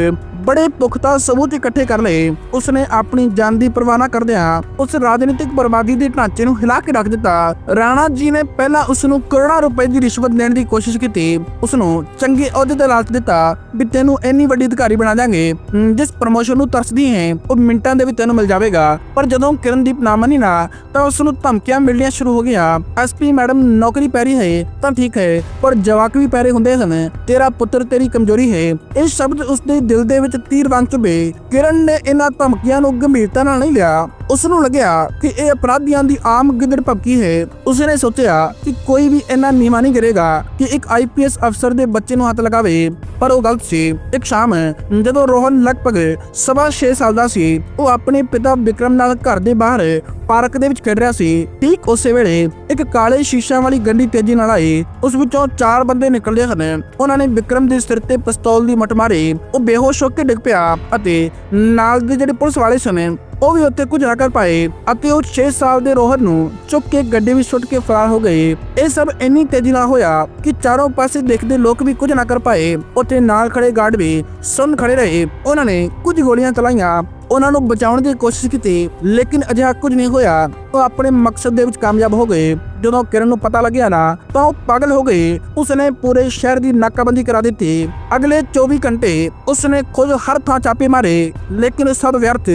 Speaker 1: ਬੜੇ ਪੁਖਤਾ ਸਬੂਤ ਇਕੱਠੇ ਕਰ ਲਏ। ਉਸਨੇ ਆਪਣੀ ਜਾਨ ਦੀ ਪਰਵਾਹ ਨਾ ਕਰਦਿਆਂ ਉਸ ਰਾਜਨੀਤਿਕ ਬਰਬਾਦੀ ਦੇ ਢਾਂਚੇ ਨੂੰ ਹਿਲਾ ਕੇ ਰੱਖ ਦਿੱਤਾ। ਰਾਣਾ ਜੀ ਨੇ ਪਹਿਲਾਂ ਉਸ ਨੂੰ ਕਰੋੜਾਂ ਰੁਪਏ ਦੀ ਰਿਸ਼ਵਤ ਦੇਣ ਦੀ ਕੋਸ਼ਿਸ਼ ਕੀਤੀ। ਉਸ ਨੂੰ ਚੰਗੇ ਅਹੁਦੇ ਤੇ ਲਾਲਚ ਦਿੱਤਾ ਵੀ ਤੈਨੂੰ ਇੰਨੀ ਵੱਡੀ ਅਧਿਕਾਰੀ ਬਣਾ ਦਾਂਗੇ ਜਿਸ ਪ੍ਰਮੋਸ਼ਨ ਨੂੰ ਤਰਸਦੀ ਹੈ, ਉਹ ਮਿੰਟਾਂ ਦੇ ਵਿੱਚ ਤੈਨੂੰ ਮਿਲ ਜਾਵੇਗਾ। ਪਰ ਜਦੋਂ ਕਿਰਨਦੀਪ ਨਾ ਮੰਨੀ ਨਾ, ਤਾਂ ਉਸ ਨੂੰ ਧਮਕੀਆਂ ਮਿਲਣੀਆਂ ਸ਼ੁਰੂ ਹੋ ਗਈਆਂ। ਐਸਪੀ ਮੈਡਮ ਨੌਕਰੀ ਪੈਰੀ ਹੈ, ਤਾਂ ਠੀਕ ਹੈ, ਪਰ ਜਵਾਕ ਵੀ ਪੈਰੇ ਹੁੰਦੇ ਹਨ। ਤੇਰਾ ਪੁੱਤਰ ਤੇਰੀ ਕਮਜ਼ੋਰੀ ਹੈ। ਇਹ ਸ਼ਬਦ ਉਸ ਦੇ ਦਿਲ ਦੇ ਵਿੱਚ ਤੀਰ ਵਾਂਗ ਚੁਭੇ। ਕਿਰਨ ਨੇ ਇਹਨਾਂ ਧਮਕੀਆਂ ਨੂੰ ਗੰਭੀਰਤਾ ਨਾਲ ਨਹੀਂ ਲਿਆ। ਉਸ ਨੂੰ ਲੱਗਿਆ ਕਿ ਇਹ ਅਪਰਾਧੀਆਂ ਦੀ ਆਮ ਗਿੱਦੜ ਭਪਕੀ ਹੈ। ਉਸਨੇ ਸੋਚਿਆ ਕਿ ਕੋਈ ਵੀ ਇੰਨਾ ਨੀਵਾ ਨਹੀਂ ਕਰੇਗਾ ਕਿ ਇੱਕ ਆਈਪੀਐਸ ਅਫਸਰ ਦੇ ਬੱਚੇ ਨੂੰ ਹੱਥ ਲਗਾਵੇ। ਪਰ ਉਹ ਗਲਤ ਸੀ। ਇੱਕ ਸ਼ਾਮ ਜਦੋਂ ਰੋਹਨ ਲਗਭਗ ਸਵਾ 6 ਸਾਲ ਦਾ ਸੀ, ਉਹ ਆਪਣੇ ਪਿਤਾ ਵਿਕਰਮ ਨਾਲ ਘਰ ਦੇ ਬਾਹਰ ਪਾਰਕ ਦੇ ਵਿੱਚ ਖੇਡ ਰਿਹਾ ਸੀ। ਠੀਕ ਉਸੇ ਵੇਲੇ ਇੱਕ ਕਾਲੇ ਸ਼ੀਸ਼ਾ ਵਾਲੀ ਗੱਡੀ ਤੇਜ਼ੀ ਨਾਲ ਆਈ ਉਸ ਵਿੱਚੋਂ ਚਾਰ ਬੰਦੇ ਨਿਕਲਦੇ ਹਨ। ਉਹਨਾਂ ਨੇ ਵਿਕਰਮ ਦੇ ਸਿਰ ਤੇ ਪਿਸਤੌਲ ਦੀ ਮੱਟ ਮਾਰੀ। ਉਹ ਬੇਹੋਸ਼ ਹੋ ਕੇ ਡਿੱਗ ਪਿਆ ਅਤੇ ਨਾਲ ਦੇ ਜਿਹੜੇ ਪੁਲਿਸ ਵਾਲੇ ਸਨ ਉਹ ਵੀ ਉੱਥੇ ਕੁਝ ਨਾ ਕਰ ਪਾਏ ਅਤੇ ਉਹ 6 ਸਾਲ ਦੇ ਰੋਹਨ ਨੂੰ ਚੁੱਕ ਕੇ ਗੱਡੀ ਵਿੱਚ ਸੁੱਟ ਕੇ ਫਰਾਰ ਹੋ ਗਏ। ਇਹ ਸਭ ਇੰਨੀ ਤੇਜ਼ੀ ਨਾਲ ਹੋਇਆ ਕਿ ਚਾਰੋਂ ਪਾਸੇ ਦੇਖਦੇ ਲੋਕ ਵੀ ਕੁਝ ਨਾ ਕਰ ਪਾਏ। ਉੱਥੇ ਨਾਲ ਖੜੇ ਗਾਰਡ ਵੀ ਸੁਣ ਖੜੇ ਰਹੇ। ਉਹਨਾਂ ਨੇ ਕੁਝ ਗੋਲੀਆਂ ਚਲਾਈਆਂ। ਉਹਨਾਂ ਨੂੰ ਬਚਾਉਣ ਦੀ ਕੋਸ਼ਿਸ਼ ਕੀਤੀ, ਲੇਕਿਨ ਅਜਿਹਾ ਕੁਝ ਨਹੀਂ ਹੋਇਆ। ਉਹ ਆਪਣੇ ਮਕਸਦ ਦੇ ਵਿੱਚ ਕਾਮਯਾਬ ਹੋ ਗਏ। ਜਦੋਂ ਕਿਰਨ ਨੂੰ ਪਤਾ ਲੱਗਿਆ ਨਾ, ਤਾਂ ਉਹ ਪਾਗਲ ਹੋ ਗਈ ਉਸਨੇ ਪੂਰੇ ਸ਼ਹਿਰ ਦੀ ਨਾਕਾਬੰਦੀ ਕਰਾ ਦਿੱਤੀ। ਅਗਲੇ 24 ਘੰਟੇ ਉਸਨੇ ਖੁਦ ਹਰ ਥਾਂ ਚਾਪੇ ਮਾਰੇ, ਲੇਕਿਨ ਸਭ ਵਿਅਰਥ।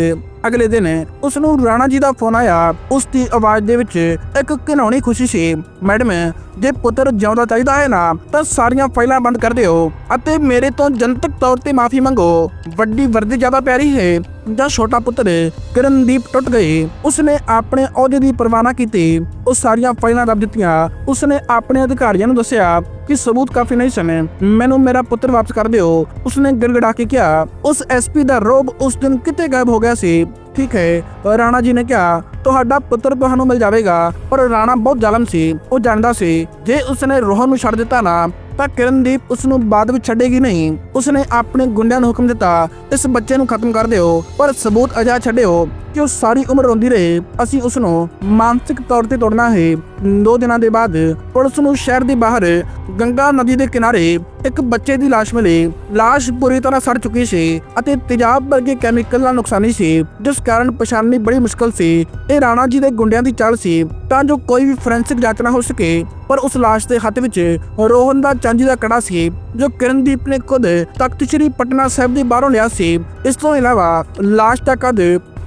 Speaker 1: ਅਗਲੇ ਦਿਨ ਉਸ ਨੂੰ ਰਾਣਾ ਜੀ ਦਾ ਫੋਨ ਆਇਆ। ਉਸ ਦੀ ਆਵਾਜ਼ ਦੇ ਵਿੱਚ ਇੱਕ ਘਿਨਾਉਣੀ ਖੁਸ਼ੀ ਸੀ। ਮੈਡਮ ਜੇ ਪੁੱਤਰ ਜਿਉਂਦਾ ਚਾਹੀਦਾ ਹੈ ਨਾ, ਤਾਂ ਸਾਰੀਆਂ ਫਾਈਲਾਂ ਬੰਦ ਕਰ ਦਿਓ ਅਤੇ ਮੇਰੇ ਤੋਂ ਜਨਤਕ ਤੌਰ ਤੇ ਮਾਫੀ ਮੰਗੋ। ਵੱਡੀ ਵਰਦੀ ਜ਼ਿਆਦਾ ਪਿਆਰੀ ਹੈ, ਜਾਂ ਛੋਟਾ ਪੁੱਤਰ ਕਿਰਨਦੀਪ ਟੁੱਟ ਗਈ ਉਸਨੇ ਆਪਣੇ ਅਹੁਦੇ ਦੀ ਪਰਵਾਹ ਕੀਤੀ, ਉਹ ਸਾਰੀਆਂ ਫਾਈਲਾਂ ਰੱਬ ਦਿੱਤੀਆਂ। ਉਸਨੇ ਆਪਣੇ ਅਧਿਕਾਰੀਆਂ ਨੂੰ ਦੱਸਿਆ ਕਿ ਸਬੂਤ ਕਾਫੀ ਨਹੀਂ ਸਨ, ਮੈਨੂੰ ਮੇਰਾ ਪੁੱਤਰ ਵਾਪਸ ਕਰ ਦਿਓ। ਉਸਨੇ ਗਿੜਗੜਾ ਕੇ ਕਿਹਾ, ਉਸ ਐਸਪੀ ਦਾ ਰੋਬ ਉਸ ਦਿਨ ਕਿਤੇ ਗਾਇਬ ਹੋ ਗਿਆ ਸੀ ਠੀਕ ਹੈ ਰਾਣਾ ਜੀ ਨੇ ਕਿਹਾ, ਤੁਹਾਡਾ ਪੁੱਤਰ ਤੁਹਾਨੂੰ ਮਿਲ ਜਾਵੇਗਾ। ਪਰ ਰਾਣਾ ਬਹੁਤ ਜ਼ਾਲਮ ਸੀ, ਉਹ ਜਾਣਦਾ ਸੀ, ਜੇ ਉਸਨੇ ਰੋਹਨ ਨੂੰ ਛੱਡ ਦਿੱਤਾ ਨਾ, ਤਾਂ ਕਿਰਨਦੀਪ ਉਸ ਨੂੰ ਬਾਅਦ ਵਿੱਚ ਛੱਡੇਗੀ ਨਹੀਂ। ਉਸਨੇ ਆਪਣੇ ਗੁੰਡਿਆਂ ਨੂੰ ਹੁਕਮ ਦਿੱਤਾ, ਇਸ ਬੱਚੇ ਨੂੰ ਖਤਮ ਕਰ ਦਿਓ, ਪਰ ਸਬੂਤ ਅਜਾ ਛੱਡਿਓ। ਕਿ ਉਹ ਸਾਰੀ ਉਮਰ ਰੋਂਦੀ ਰਹੇ, ਅਸੀਂ ਉਸ ਨੂੰ ਮਾਨਸਿਕ ਤੌਰ ਤੇ ਤੋੜਨਾ ਹੈ। ਦੋ ਦਿਨਾਂ ਦੇ ਬਾਅਦ ਪੁਲਿਸ ਨੂੰ ਸ਼ਹਿਰ ਦੇ ਬਾਹਰ ਗੰਗਾ ਨਦੀ ਦੇ ਕਿਨਾਰੇ ਇੱਕ ਬੱਚੇ ਦੀ ਲਾਸ਼ ਮਿਲੀ। ਲਾਸ਼ ਪੂਰੀ ਤਰ੍ਹਾਂ ਸੜ ਚੁੱਕੀ ਸੀ ਅਤੇ ਤੇਜ਼ਾਬ ਵਰਗੇ ਕੈਮੀਕਲ ਨਾਲ ਨੁਕਸਾਨੀ ਸੀ, ਜਿਸ ਕਾਰਨ ਪਛਾਣਨੀ ਬੜੀ ਮੁਸ਼ਕਲ ਸੀ। ਇਹ ਰਾਣਾ ਜੀ ਦੇ ਗੁੰਡਿਆਂ ਦੀ ਚਾਲ ਸੀ, ਤਾਂ ਜੋ ਕੋਈ ਵੀ ਫੋਰੈਂਸਿਕ ਜਾਂਚ ਨਾ ਹੋ ਸਕੇ। ਪਰ ਉਸ ਲਾਸ਼ ਦੇ ਹੱਥ ਵਿੱਚ ਰੋਹਨ ਦਾ ਚਾਂਦੀ ਦਾ ਕੜਾ ਸੀ, ਜੋ ਕਿਰਨਦੀਪ ਨੇ ਖੁਦ ਤਖਤ ਸ੍ਰੀ ਪਟਨਾ ਸਾਹਿਬ ਦੇ ਬਾਹਰੋਂ ਲਿਆ ਸੀ। ਇਸ ਤੋਂ ਇਲਾਵਾ ਲਾਸ਼ ਦਾ ਕਦ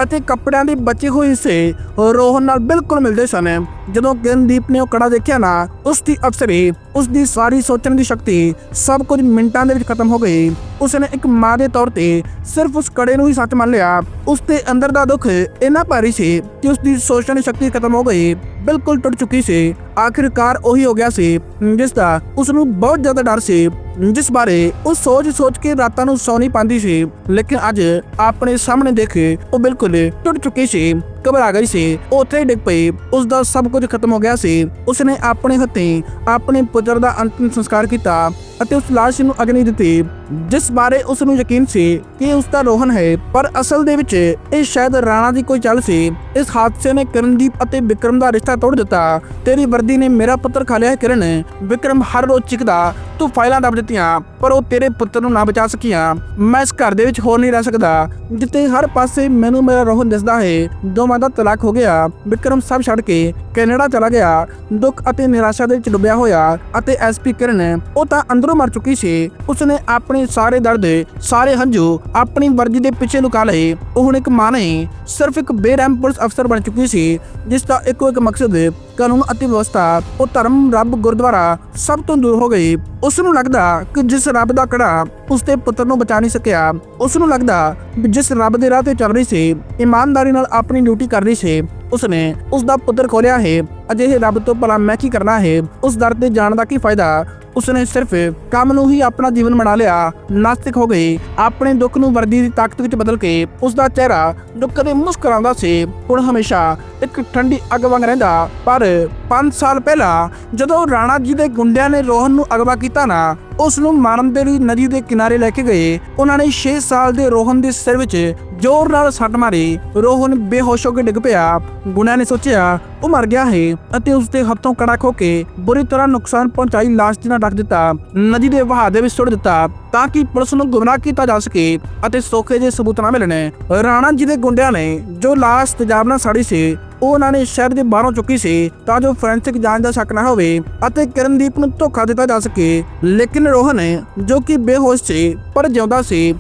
Speaker 1: ਅਤੇ ਕੱਪੜਿਆਂ ਦੇ ਬਚੇ ਹੋਏ ਹਿੱਸੇ ਰੋਹਨ ਨਾਲ ਬਿਲਕੁਲ ਮਿਲਦੇ ਸਨ। ਜਦੋਂ ਕਿਰਨਦੀਪ ਨੇ ਉਹ ਕੜਾ ਦੇਖਿਆ ਨਾ, ਉਸ ਦੀ ਅਫਸਰੀ, ਉਸ ਦੀ ਸਾਰੀ ਸੋਚਣ ਦੀ ਸ਼ਕਤੀ ਸਭ ਕੁਝ ਮਿੰਟਾਂ ਦੇ ਵਿੱਚ ਖਤਮ ਹੋ ਗਈ। ਉਸਨੇ ਇੱਕ ਮਾਂ ਦੇ ਤੌਰ ਤੇ ਸਿਰਫ ਉਸ ਕੜੇ ਨੂੰ ਹੀ ਸੱਚ ਮੰਨ ਲਿਆ। ਉਸ ਦੇ ਅੰਦਰ ਦਾ ਦੁੱਖ ਇੰਨਾ ਭਾਰੀ ਸੀ ਕਿ ਉਸ ਦੀ ਸੋਚਣ ਦੀ ਸ਼ਕਤੀ ਖਤਮ ਹੋ ਗਈ। ਬਿਲਕੁਲ ਟੁੱਟ ਚੁੱਕੀ ਸੀ। ਆਖਿਰਕਾਰ ਉਹੀ ਹੋ ਗਿਆ ਸੀ, ਜਿਸ ਦਾ ਉਸ ਨੂੰ ਬਹੁਤ ਜ਼ਿਆਦਾ ਡਰ ਸੀ। ਜਿਸ ਬਾਰੇ ਉਹ ਸੋਚ-ਸੋਚ ਕੇ ਰਾਤਾਂ ਨੂੰ ਸੌ ਨਹੀਂ ਪਾਉਂਦੀ ਸੀ, ਲੇਕਿਨ ਅੱਜ ਆਪਣੇ ਸਾਹਮਣੇ ਦੇਖੇ ਉਹ ਬਿਲਕੁਲ ਟੁੱਟ ਚੁੱਕੀ ਸੀ, ਘਬਰਾ ਗਈ ਸੀ। ਉੱਥੇ ਡਿੱਗ ਪਈ। ਉਸ ਦਾ ਸਭ ਕੁਝ ਖਤਮ ਹੋ ਗਿਆ ਸੀ। ਉਸਨੇ ਆਪਣੇ ਹੱਥੀਂ ਆਪਣੇ ਪੁੱਤਰ ਦਾ ਅੰਤਿਮ ਸੰਸਕਾਰ ਕੀਤਾ ਅਤੇ ਉਸ ਲਾਸ਼ ਨੂੰ ਅਗਨੀ ਦਿੱਤੀ, ਜਿਸ ਬਾਰੇ ਉਸ ਨੂੰ ਯਕੀਨ ਸੀ ਕਿ ਉਸ ਦਾ ਰੋਹਨ ਹੈ। ਪਰ ਅਸਲ ਦੇ ਵਿੱਚ ਇਹ ਸ਼ਾਇਦ ਰਾਣਾ ਦੀ ਕੋਈ ਚੱਲ ਸੀ। ਇਸ ਹਾਦਸੇ ਨੇ ਕਰਨਦੀਪ ਅਤੇ ਵਿਕਰਮ ਦਾ ਰਿਸ਼ਤਾ ਤੋੜ ਦਿੱਤਾ। ਤੇਰੀ ਵਰਦੀ ਨੇ ਮੇਰਾ ਪੁੱਤਰ ਖਾ ਲਿਆ ਕਿਰਨ। ਵਿਕਰਮ ਹਰ ਰੋਜ਼ ਚਿਕਦਾ ਤੂੰ ਫਾਈਲਾਂ ਦੱਬ ਦਿੱਤੀਆਂ, ਪਰ ਉਹ ਤੇਰੇ ਪੁੱਤਰ ਨੂੰ ਨਾ ਬਚਾ ਸਕੀਆਂ। ਮੈਂ ਇਸ ਘਰ ਦੇ ਵਿੱਚ ਹੋਰ ਨਹੀਂ ਰਹਿ ਸਕਦਾ, ਜਿੱਥੇ ਹਰ ਪਾਸੇ ਮੈਨੂੰ ਮੇਰਾ ਰੋਹਨ ਦਿਸਦਾ ਹੈ ਦੋਵਾਂ ਦਾ ਤਲਾਕ ਹੋ ਗਿਆ, ਵਿਕਰਮ ਸਭ ਛੱਡ ਕੇ ਕੈਨੇਡਾ ਚਲਾ ਗਿਆ। ਦੁੱਖ ਅਤੇ ਨਿਰਾਸ਼ਾ ਦੇ ਵਿੱਚ ਡੁੱਬਿਆ ਹੋਇਆ ਅਤੇ ਐਸਪੀ ਕਿਰਨ, ਉਹ ਤਾਂ ਅੰਦਰੋਂ ਮਰ ਚੁੱਕੀ ਸੀ। ਉਸਨੇ ਆਪਣੇ ਸਾਰੇ ਦਰਦ, ਸਾਰੇ ਹੰਝੂ ਆਪਣੀ ਵਰਦੀ ਦੇ ਪਿੱਛੇ ਲੁਕਾ ਲਏ। ਉਹ ਹੁਣ ਇੱਕ ਮਾਂ ਨਹੀਂ, ਸਿਰਫ ਇੱਕ ਬੇਰਹਿਮ ਪੁਲਿਸ ਅਫਸਰ ਬਣ ਚੁੱਕੀ ਸੀ ਜਿਸ ਦਾ ਇੱਕੋ ਇੱਕ ਮਕਸਦ ਕਾਨੂੰਨ ਅਤੇ ਵਿਵਸਥਾ, ਉਹ ਧਰਮ ਰੱਬ ਗੁਰਦੁਆਰਾ ਸਭ ਤੋਂ ਦੂਰ ਹੋ ਗਈ। ਉਸ ਨੂੰ ਲੱਗਦਾ ਕਿ ਜਿਸ ਰੱਬ ਦਾ ਕੜਾ ਉਸ ਦੇ ਪੁੱਤਰ ਨੂੰ ਬਚਾ ਨਹੀਂ ਸਕਿਆ ਉਸ ਨੂੰ ਲੱਗਦਾ ਜਿਸ ਰੱਬ ਦੇ ਰਾਹ ਤੇ ਚੱਲ ਰਹੀ ਸੀ, ਇਮਾਨਦਾਰੀ ਨਾਲ ਆਪਣੀ ਡਿਊਟੀ ਕਰ ਰਹੀ ਸੀ, ਉਸਨੇ ਉਸ ਦਾ ਪੁੱਤਰ ਖੋਲਿਆ ਹੈ, ਅਜਿਹੇ ਰੱਬ ਤੋਂ ਭਲਾ ਮੈਂ ਕੀ ਕਰਨਾ ਹੈ? ਉਸ ਦਰ ਤੇ ਜਾਣ ਦਾ ਕੀ ਫਾਇਦਾ? ਉਸਨੇ ਸਿਰਫ ਕੰਮ ਨੂੰ ਹੀ ਆਪਣਾ ਜੀਵਨ ਬਣਾ ਲਿਆ, ਨਾਸਤਿਕ ਹੋ ਗਈ। ਆਪਣੇ ਦੁੱਖ ਨੂੰ ਵਰਦੀ ਦੀ ਤਾਕਤ ਵਿੱਚ ਬਦਲ ਕੇ ਉਸ ਦਾ ਚਿਹਰਾ ਜੋ ਕਦੇ ਮੁਸਕਰਾਉਂਦਾ ਸੀ, ਹੁਣ ਹਮੇਸ਼ਾ ਇੱਕ ਠੰਡੀ ਅੱਗ ਵਾਂਗ ਰਹਿੰਦਾ। ਪਰ 5 ਸਾਲ ਪਹਿਲਾਂ ਜਦੋਂ ਰਾਣਾ ਜੀ ਦੇ ਗੁੰਡਿਆਂ ਨੇ ਰੋਹਨ ਨੂੰ ਅਗਵਾ ਕੀਤਾ ਨਾ, ਉਸ ਨੂੰ ਮਾਰਨ ਦੇ ਲਈ ਨਦੀ ਦੇ ਕਿਨਾਰੇ ਲੈ ਕੇ ਗਏ। ਉਹਨਾਂ ਨੇ 6 ਸਾਲ ਦੇ ਰੋਹਨ ਦੇ ਸਿਰ ਵਿੱਚ ਜ਼ੋਰ ਨਾਲ ਸੱਟ ਮਾਰੀ। ਰੋਹਨ ਬੇਹੋਸ਼ ਹੋ ਕੇ ਡਿੱਗ ਪਿਆ। ਗੁੰਡਿਆਂ ਨੇ ਸੋਚਿਆ, ਉਹ ਮਰ ਗਿਆ ਹੈ ਅਤੇ ਉਸ ਦੇ ਹੱਥੋਂ ਕੜਾ ਖੋ ਕੇ ਬੁਰੀ ਤਰ੍ਹਾਂ ਨੁਕਸਾਨ ਪਹੁੰਚਾਈ ਲਾਸ਼ ਦੇ ਨਾਲ ਰੱਖ ਦਿੱਤਾ। ਨਦੀ ਦੇ ਵਹਾਅ ਦੇ ਵਿੱਚ ਸੁੱਟ ਦਿੱਤਾ। ਤਾਂ ਕਿ ਪੁਲਿਸ ਨੂੰ ਗੁੰਮਰਾਹ ਕੀਤਾ ਜਾ ਸਕੇ ਅਤੇ ਸੋਖੇ ਜਿਹੇ ਸਬੂਤ ਨਾ ਮਿਲਣ। ਰਾਣਾ ਜੀ ਦੇ ਗੁੰਡਿਆਂ ਨੇ ਜੋ ਲਾਸ਼ ਤੇਜ਼ਾਬ ਨਾਲ ਸਾੜੀ ਸੀ ਉਹਨਾਂ ਨੇ ਸ਼ਹਿਰ ਦੇ ਬਾਹਰੋਂ ਚੁੱਕੀ ਸੀ ਤਾਂ ਜੋ ਫੋਰੈਂਸਿਕ ਜਾਂਚ ਦਾ ਸ਼ੱਕ ਨਾ ਹੋਵੇ ਅਤੇ ਕਿਰਨਦੀਪ ਨੂੰ ਧੋਖਾ ਦਿੱਤਾ ਜਾ ਸਕੇ। ਲੇਕਿਨ ਰੋਹਨ, ਜੋ ਕਿ ਬੇਹੋਸ਼ ਸੀ, ਪਰ ਜਿਉਂਦਾ ਸੀ,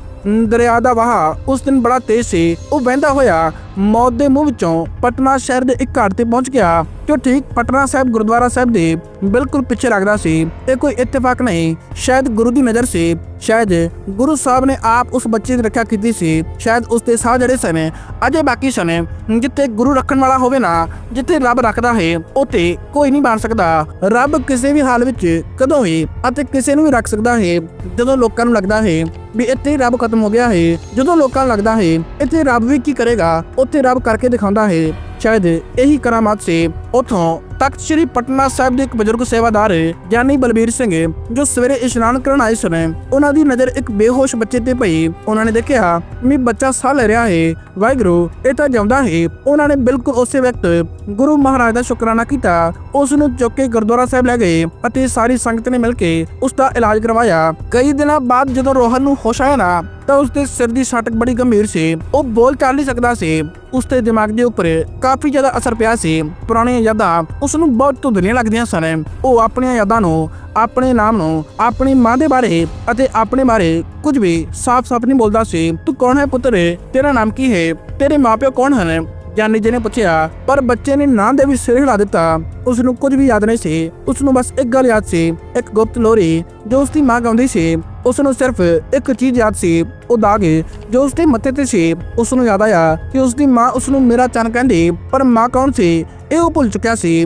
Speaker 1: ਦਰਿਆ ਦਾ ਵਹਾਅ ਉਸ ਦਿਨ ਬੜਾ ਤੇਜ਼ ਸੀ, ਉਹ ਵਹਿੰਦਾ ਹੋਇਆ ਮੌਤ ਦੇ ਮੂੰਹ ਵਿੱਚੋਂ ਪਟਨਾ ਸ਼ਹਿਰ ਦੇ ਇੱਕ ਘਾਟ ਤੇ ਪਹੁੰਚ ਗਿਆ, ਜੋ ਠੀਕ ਪਟਨਾ ਸਾਹਿਬ, ਗੁਰਦੁਆਰਾ ਸਾਹਿਬ ਦੇ ਬਿਲਕੁਲ ਪਿੱਛੇ ਲੱਗਦਾ ਸੀ। ਇਹ ਕੋਈ ਇਤਫਾਕ ਨਹੀਂ, ਸ਼ਾਇਦ ਗੁਰੂ ਦੀ ਨਜ਼ਰ ਸੀ, ਸ਼ਾਇਦ ਗੁਰੂ ਸਾਹਿਬ ਨੇ ਆਪ ਉਸ ਬੱਚੇ ਦੀ ਰੱਖਿਆ ਕੀਤੀ ਸੀ, ਸ਼ਾਇਦ ਉਸ ਦੇ ਸਾਹ ਜਿਹੜੇ ਸਨ, ਅਜੇ ਬਾਕੀ ਸਨ, ਜਿੱਥੇ ਗੁਰੂ ਰੱਖਣ ਵਾਲਾ ਹੋਵੇ ਨਾ, ਜਿੱਥੇ ਰੱਬ ਰੱਖਦਾ ਹੈ, ਉੱਥੇ ਕੋਈ ਨਹੀਂ ਬਣ ਸਕਦਾ। ਰੱਬ ਕਿਸੇ ਵੀ ਹਾਲ ਵਿੱਚ ਕਦੋਂ ਵੀ ਅਤੇ ਕਿਸੇ ਨੂੰ ਵੀ ਰੱਖ ਸਕਦਾ ਹੈ, ਜਦੋਂ ਲੋਕਾਂ ਨੂੰ ਲੱਗਦਾ ਹੈ ਵੀ ਇੱਥੇ ਰੱਬ ਖਤਮ ਹੋ ਗਿਆ ਹੈ, ਜਦੋਂ ਲੋਕਾਂ ਨੂੰ ਲੱਗਦਾ ਹੈ ਇੱਥੇ ਰੱਬ ਵੀ ਕੀ ਕਰੇਗਾ ਉੱਥੇ ਰੱਬ ਕਰਕੇ ਦਿਖਾਉਂਦਾ ਹੈ। ਸ਼ਾਇਦ ਇਹੀ ਕਰਾਮਾਤ ਸੀ ਉਥੋਂ ਤਖਤ ਸ੍ਰੀ ਪਟਨਾ ਸਾਹਿਬ ਦੇ ਇੱਕ ਬਜ਼ੁਰਗ ਸੇਵਾਦਾਰ ਗਿਆਨੀ ਬਲਬੀਰ ਸਿੰਘ, ਜੋ ਸਵੇਰੇ ਇਸ਼ਨਾਨ ਕਰਨ ਆਏ ਸਨ, ਉਹਨਾਂ ਦੀ ਨਜ਼ਰ ਇੱਕ ਬੇਹੋਸ਼ ਬੱਚੇ ਤੇ ਪਈ। ਉਹਨਾਂ ਨੇ ਦੇਖਿਆ ਵੀ ਬੱਚਾ ਸਾਹ ਲੈ ਰਿਹਾ ਹੈ ਵਾਹਿਗੁਰੂ, ਇਹ ਤਾਂ ਜਿਉਂਦਾ ਹੈ ਉਹਨਾਂ ਨੇ ਬਿਲਕੁਲ ਉਸੇ ਵਕਤ ਗੁਰੂ ਮਹਾਰਾਜ ਦਾ ਸ਼ੁਕਰਾਨਾ ਕੀਤਾ। ਉਸ ਨੂੰ ਚੁੱਕ ਕੇ ਗੁਰਦੁਆਰਾ ਸਾਹਿਬ ਲੈ ਗਏ ਅਤੇ ਸਾਰੀ ਸੰਗਤ ਨੇ ਮਿਲ ਕੇ ਉਸ ਦਾ ਇਲਾਜ ਕਰਵਾਇਆ। ਕਈ ਦਿਨਾਂ ਬਾਅਦ ਜਦੋਂ ਰੋਹਨ ਨੂੰ ਹੋਸ਼ ਆਇਆ ਨਾ, ਤਾਂ ਉਸ ਦੇ ਸਿਰ ਦੀ ਸੱਟ ਬੜੀ ਗੰਭੀਰ ਸੀ। ਉਹ ਬੋਲ ਚਾਲ ਨਹੀਂ ਸਕਦਾ ਸੀ। ਉਸ ਦੇ ਦਿਮਾਗ ਦੇ ਉੱਪਰ ਕਾਫੀ ਜ਼ਿਆਦਾ ਅਸਰ ਪਿਆ ਸੀ। ਪੁਰਾਣੀਆਂ ਯਾਦਾਂ ਉਸ ਨੂੰ ਬਹੁਤ ਧੁੰਦਲੀਆਂ ਲੱਗਦੀਆਂ ਸਨ। ਉਹ ਆਪਣੀਆਂ ਯਾਦਾਂ ਨੂੰ, ਆਪਣੇ ਨਾਮ ਨੂੰ, ਆਪਣੀ ਮਾਂ ਦੇ ਬਾਰੇ ਅਤੇ ਆਪਣੇ ਬਾਰੇ ਕੁਝ ਵੀ ਸਾਫ਼-ਸਾਫ਼ ਨਹੀਂ ਬੋਲਦਾ ਸੀ। ਤੂੰ ਕੌਣ ਹੈ ਪੁੱਤਰ? ਤੇਰਾ ਨਾਮ ਕੀ ਹੈ? ਤੇਰੇ ਮਾਪਿਓ ਕੌਣ ਹਨ? ਜਾਨੀ ਜੀ ਨੇ ਪੁੱਛਿਆ। ਪਰ ਬੱਚੇ ਨੇ ਨਾਂ ਦੇ ਵੀ ਸਿਰ ਹਿਲਾ ਦਿੱਤਾ। ਉਸ ਨੂੰ ਕੁਝ ਵੀ ਯਾਦ ਨਹੀਂ ਸੀ। ਉਸ ਨੂੰ ਬਸ ਇੱਕ ਗੱਲ ਯਾਦ ਸੀ। ਇੱਕ ਗੁਪਤ ਲੋਰੀ ਜੋ ਉਸ ਦੀ ਮਾਂ ਗਾਉਂਦੀ ਸੀ। ਉਸ ਨੂੰ ਸਿਰਫ ਇੱਕ ਚੀਜ਼ ਯਾਦ ਸੀ, ਉਹ ਦਾਗ ਜੋ ਉਸ ਦੇ ਮੱਥੇ ਤੇ ਸੀ। ਉਸ ਨੂੰ ਯਾਦ ਆਇਆ ਕਿ ਉਸ ਦੀ ਮਾਂ ਉਸ ਨੂੰ ਮੇਰਾ ਚੰਨ ਕਹਿੰਦੀ, ਪਰ ਮਾਂ ਕੌਣ ਸੀ? ਇਹ ਉਹ ਭੁੱਲ ਚੁੱਕਿਆ ਸੀ।